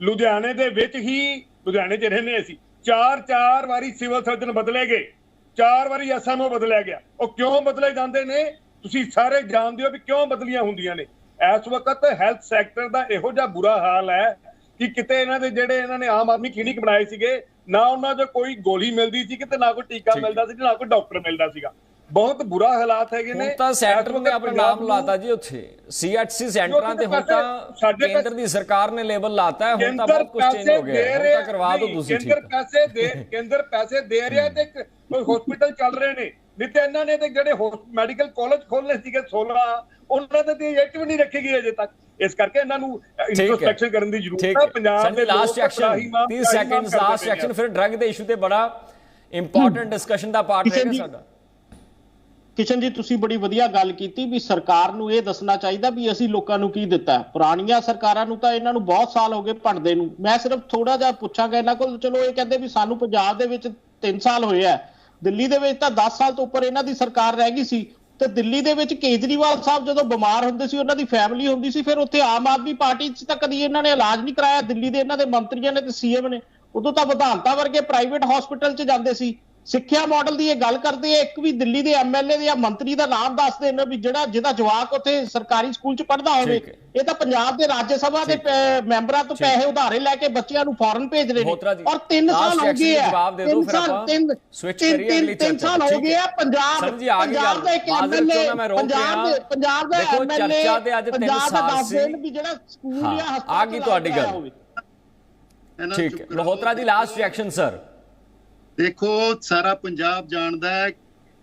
ਲੁਧਿਆਣੇ ਦੇ ਵਿੱਚ ਹੀ ਲੁਧਿਆਣੇ 'ਚ ਰਹਿੰਦੇ ਅਸੀਂ ਚਾਰ ਚਾਰ ਵਾਰੀ ਸਿਵਲ ਸਰਜਨ ਬਦਲੇ ਗਏ। ਚਾਰ ਵਾਰੀ ਐਸਐਮਓ ਬਦਲਿਆ ਗਿਆ। ਉਹ ਕਿਉਂ ਬਦਲੇ ਜਾਂਦੇ ਨੇ? ਤੁਸੀਂ ਸਾਰੇ ਜਾਣਦੇ ਹੋ ਵੀ ਕਿਉਂ ਬਦਲੀਆਂ ਹੁੰਦੀਆਂ ਨੇ। ਇਸ ਵਕਤ ਹੈਲਥ ਸੈਕਟਰ ਦਾ ਇਹੋ ਜਿਹਾ ਬੁਰਾ ਹਾਲ ਹੈ ਕਿ ਕਿਤੇ ਇਹਨਾਂ ਦੇ ਜਿਹੜੇ ਇਹਨਾਂ ਨੇ ਆਮ ਆਦਮੀ ਕਲੀਨਿਕ ਬਣਾਏ ਸੀਗੇ ਨਾ ਉਹਨਾਂ 'ਚ ਕੋਈ ਗੋਲੀ ਮਿਲਦੀ ਸੀ ਕਿਤੇ ਨਾ ਕੋਈ ਟੀਕਾ। ਮਿਲਦਾ ਸੀ ਨਾ ਕੋਈ ਡਾਕਟਰ ਮਿਲਦਾ ਸੀਗਾ। ਬਹੁਤ ਬੁਰਾ ਹਾਲਾਤ ਹੈਗੇ ਨੇ। ਹੁਣ ਤਾਂ ਸੈਂਟਰ ਨੇ ਆਪਣਾ ਨਾਮ ਲਾਤਾ ਜੀ ਉੱਥੇ। ਸੀਐਚਸੀ ਸੈਂਟਰਾਂ ਤੇ ਹੁਣ ਤਾਂ ਸਾਡੇ ਕੇਂਦਰ ਦੀ ਸਰਕਾਰ ਨੇ ਲੇਬਲ ਲਾਤਾ ਹੈ ਹੁਣ ਤਾਂ ਕੇਂਦਰ ਬਹੁਤ ਕੁਝ ਚੇਂਜ ਹੋ ਗਿਆ ਹੈ। ਦੇ ਹੁਣ ਤਾਂ ਕਰਵਾ ਦਿਓ ਤੁਸੀਂ ਕੇਂਦਰ ਠੀਕ। ਪੈਸੇ ਦੇ ਕੇਂਦਰ ਪੈਸੇ ਦੇ ਰਿਹਾ ਤੇ ਕੋਈ ਹਸਪੀਟਲ ਚੱਲ ਰਹੇ ਨੇ। ਨਹੀਂ ਤੇ ਇਹਨਾਂ ਨੇ ਤੇ ਜਿਹੜੇ ਮੈਡੀਕਲ ਕਾਲਜ ਖੋਲ੍ਹਣੇ ਸੀਗੇ 16 ਉਹਨਾਂ ਦੇ ਤੇ ਇੱਕ ਵੀ ਨਹੀਂ ਰੱਖੀ ਗਈ ਅਜੇ ਤੱਕ। ਇਸ ਕਰਕੇ ਇਹਨਾਂ ਨੂੰ ਇੰਟਰੋਸਪੈਕਸ਼ਨ ਕਰਨ ਦੀ ਜ਼ਰੂਰਤ ਹੈ। ਪੰਜਾਬ ਦੇ ਲਾਸਟ ਤਰਾਹੀਮਾਮ- 30 ਤਰਾਹੀਮਾਮ ਸੈਕਿੰਡਸ ਲਾਸਟ ਪਏ ਨੇ। ਐਕਸ਼ਨ ਫਿਰ ਡਰਗ ਦੇ ਇਸ਼ੂ ਤੇ ਬੜਾ ਇੰਪੋਰਟੈਂਟ ਡਿਸਕਸ਼ਨ ਦਾ ਪਾਰਟ ਰਹੇਗਾ ਸਾਡਾ। ਕਿਸ਼ਨ ਜੀ, ਤੁਸੀਂ ਬੜੀ ਵਧੀਆ ਗੱਲ ਕੀਤੀ ਵੀ ਸਰਕਾਰ ਨੂੰ ਇਹ ਦੱਸਣਾ ਚਾਹੀਦਾ ਵੀ ਅਸੀਂ ਲੋਕਾਂ ਨੂੰ ਕੀ ਦਿੱਤਾ ਪੁਰਾਣੀਆਂ ਸਰਕਾਰਾਂ ਨੂੰ ਤਾਂ ਇਹਨਾਂ ਨੂੰ ਬਹੁਤ ਸਾਲ ਹੋ ਗਏ ਭੰਡਦੇ ਨੂੰ। ਮੈਂ ਸਿਰਫ ਥੋੜਾ ਜਿਹਾ ਪੁੱਛਾਂਗਾ ਇਹਨਾਂ ਕੋਲ, ਚਲੋ ਇਹ ਕਹਿੰਦੇ ਵੀ ਸਾਨੂੰ ਪੰਜਾਬ ਦੇ ਵਿੱਚ 3 ਸਾਲ ਹੋਏ ਆ ਦਿੱਲੀ ਦੇ ਵਿੱਚ ਤਾਂ 10 ਸਾਲ ਤੋਂ ਉੱਪਰ ਇਹਨਾਂ ਦੀ ਸਰਕਾਰ ਰਹਿ ਗਈ ਸੀ। ਤੇ ਦਿੱਲੀ ਦੇ ਵਿੱਚ ਕੇਜਰੀਵਾਲ ਸਾਹਿਬ ਜਦੋਂ ਬਿਮਾਰ ਹੁੰਦੇ ਸੀ, ਉਹਨਾਂ ਦੀ ਫੈਮਿਲੀ ਹੁੰਦੀ ਸੀ, ਫਿਰ ਉੱਥੇ ਆਮ ਆਦਮੀ ਪਾਰਟੀ 'ਚ ਤਾਂ ਕਦੀ ਇਹਨਾਂ ਨੇ ਇਲਾਜ ਨਹੀਂ ਕਰਾਇਆ। ਦਿੱਲੀ ਦੇ ਇਹਨਾਂ ਦੇ ਮੰਤਰੀਆਂ ਨੇ ਤੇ ਸੀਐਮ ਨੇ। ਉਦੋਂ ਤਾਂ ਵਿਧਾਨਤਾ ਵਰਗੇ ਪ੍ਰਾਈਵੇਟ ਹਸਪੀਟਲ 'ਚ ਜਾਂਦੇ ਸੀ। ਸਿੱਖਿਆ ਮਾਡਲ ਦੀ ਇਹ ਗੱਲ ਕਰਦੇ ਆ ਇੱਕ ਵੀ ਦਿੱਲੀ ਦੇ ਐਮਐਲਏ ਦੇ ਜਾਂ ਮੰਤਰੀ ਦਾ ਨਾਮ ਦੱਸ ਦੇਣ ਵੀ ਜਿਹੜਾ ਜਿਹਦਾ ਜਵਾਕ ਉੱਥੇ ਸਰਕਾਰੀ ਸਕੂਲ 'ਚ ਪੜ੍ਹਦਾ ਹੋਵੇ। ਇਹ ਤਾਂ ਪੰਜਾਬ ਦੇ ਰਾਜ ਸਭਾ ਦੇ ਮੈਂਬਰਾਂ ਤੋਂ ਪੈਸੇ ਉਧਾਰੇ ਲੈ ਕੇ ਬੱਚਿਆਂ ਨੂੰ ਫੋਰਨ ਭੇਜ ਰਹੇ ਨੇ ਔਰ 3 last ਸਾਲ ਹੋ ਗਏ ਦਾ ਆ ਜਵਾਬ ਦੇ ਦਿਓ, ਤਿੰਨ ਫਿਰ ਸਾਲ ਆਪਾਂ ਤਿੰਨ switch ਤਿੰਨ- ਕਰੀਏ ਅਗਲੀ ਤਿੰਨ ਚਰਚਾ ਸਾਲ ਤੇ, ਹੋ ਗਏ ਆ। ਪੰਜਾਬ ਆ ਪੰਜਾਬ। ਦਾ ਇੱਕ ਐਮਐਲਏ ਪੰਜਾਬ। ਦੇ ਪੰਜਾਬ ਦਾ ਐਮਐਲਏ ਚਰਚਾ ਦੇ ਅੱਜ ਤਿੰਨ ਪੰਜਾਬ ਦਾ ਸਾਲ ਦੱਸ ਦੇਣ ਸੀ। ਵੀ ਜਿਹੜਾ ਸਕੂਲ ਜਾਂ ਆ ਹਸਪਤਾਲ ਗਈ ਤੁਹਾਡੀ ਗੱਲ। ਠੀਕ। ਮਲਹੋਤਰਾ ਜੀ ਲਾਸਟ ਰਿਐਕਸ਼ਨ ਸਰ ਦੇਖੋ ਸਾਰਾ ਪੰਜਾਬ ਜਾਣਦਾ ਹੈ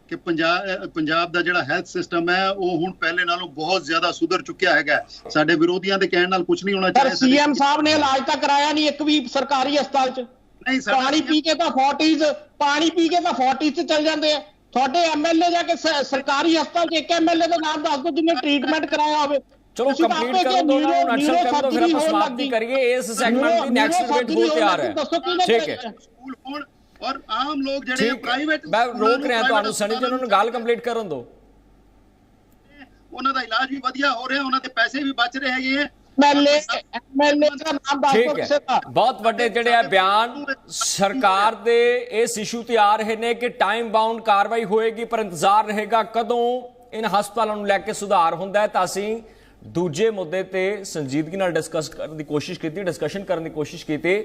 ਕਿ ਪੰਜਾਬ ਪੰਜਾਬ ਦਾ ਜਿਹੜਾ ਹੈਲਥ ਸਿਸਟਮ ਹੈ ਉਹ ਹੁਣ ਪਹਿਲੇ ਨਾਲੋਂ ਬਹੁਤ ਜ਼ਿਆਦਾ ਸੁਧਰ ਚੁੱਕਿਆ ਹੈਗਾ ਸਾਡੇ ਵਿਰੋਧੀਆਂ ਦੇ ਕਹਿਣ ਨਾਲ ਕੁਝ ਨਹੀਂ ਹੋਣਾ ਪਰ ਚਾਹੀਦਾ ਸਾਡੇ- ਸੀਐਮ ਸਾਹਿਬ ਨੇ ਇਲਾਜ ਤਾਂ ਕਰਾਇਆ ਨਹੀਂ ਇੱਕ ਵੀ ਸਰਕਾਰੀ ਹਸਪਤਾਲ 'ਚ। ਨਹੀਂ ਸਾਡਾ ਪਾਣੀ ਪੀ ਕੇ ਤਾਂ 40s ਪਾਣੀ ਪੀ ਕੇ ਤਾਂ 40s 'ਚ ਚੱਲ ਜਾਂਦੇ ਆ। ਤੁਹਾਡੇ ਐਮਐਲਏ ਜਾ ਕੇ ਸਰਕਾਰੀ ਹਸਪਤਾਲ 'ਚ ਇੱਕ ਐਮਐਲਏ ਦਾ ਨਾਮ ਦੱਸ ਦਿਓ ਜਿਹਨੇ ਟ੍ਰੀਟਮੈਂਟ ਕਰਾਇਆ ਹੋਵੇ। ਚਲੋ ਕੰਪਲੀਟ ਜੇ ਦੋ ਨੂੰ ਨਕਸ਼ਲ ਕਰਨ ਦੋ ਫਿਰ ਆਪਾਂ ਸਮਾਪਤੀ। ਕਰੀਏ। ਇਸ ਸੈਗਮੈਂਟ ਦੀ ਨੈਕਸਟ ਡਿਬੇਟ ਹੋ ਤਿਆਰ ਹੈ। ਠੀਕ ਹੈ? ਸਕੂਲ ਹੋਣ ਔਰ ਆਮ ਲੋਕ ਜਿਹੜੇ ਪ੍ਰਾਈਵੇਟ ਮੈਂ ਰੋਕ ਰਿਹਾ ਤੁਹਾਨੂੰ ਸਨੀ ਜੀ ਉਹਨਾਂ ਨੂੰ ਗੱਲ ਕੰਪਲੀਟ ਕਰਨ ਦਿਓ। ਉਹਨਾਂ ਦਾ ਇਲਾਜ ਵੀ ਵਧੀਆ ਹੋ ਰਿਹਾ ਉਹਨਾਂ ਦੇ ਪੈਸੇ ਵੀ ਬਚ ਰਹੇ ਹੈਗੇ ਠੀਕ ਹੈ। ਬਹੁਤ ਵੱਡੇ ਜਿਹੜੇ ਆ ਬਿਆਨ ਸਰਕਾਰ ਦੇ ਇਸ ਇਸ਼ੂ ਤੇ ਆ ਰਹੇ ਨੇ ਕਿ ਟਾਈਮ ਬਾਉਂਡ ਕਾਰਵਾਈ ਹੋਏਗੀ ਪਰ ਇੰਤਜ਼ਾਰ ਰਹੇਗਾ ਕਦੋਂ ਇਨ ਹਸਪਤਾਲਾਂ ਨੂੰ ਲੈ ਕੇ ਸੁਧਾਰ ਹੁੰਦਾ ਹੈ। ਤਾਂ ਅਸੀਂ ਦੂਜੇ ਮੁੱਦੇ ਤੇ ਸੰਜੀਦਗੀ ਨਾਲ ਡਿਸਕਸ ਕਰਨ ਦੀ ਕੋਸ਼ਿਸ਼ ਕੀਤੀ ਡਿਸਕਸ਼ਨ ਕਰਨ ਦੀ ਕੋਸ਼ਿਸ਼ ਕੀਤੀ।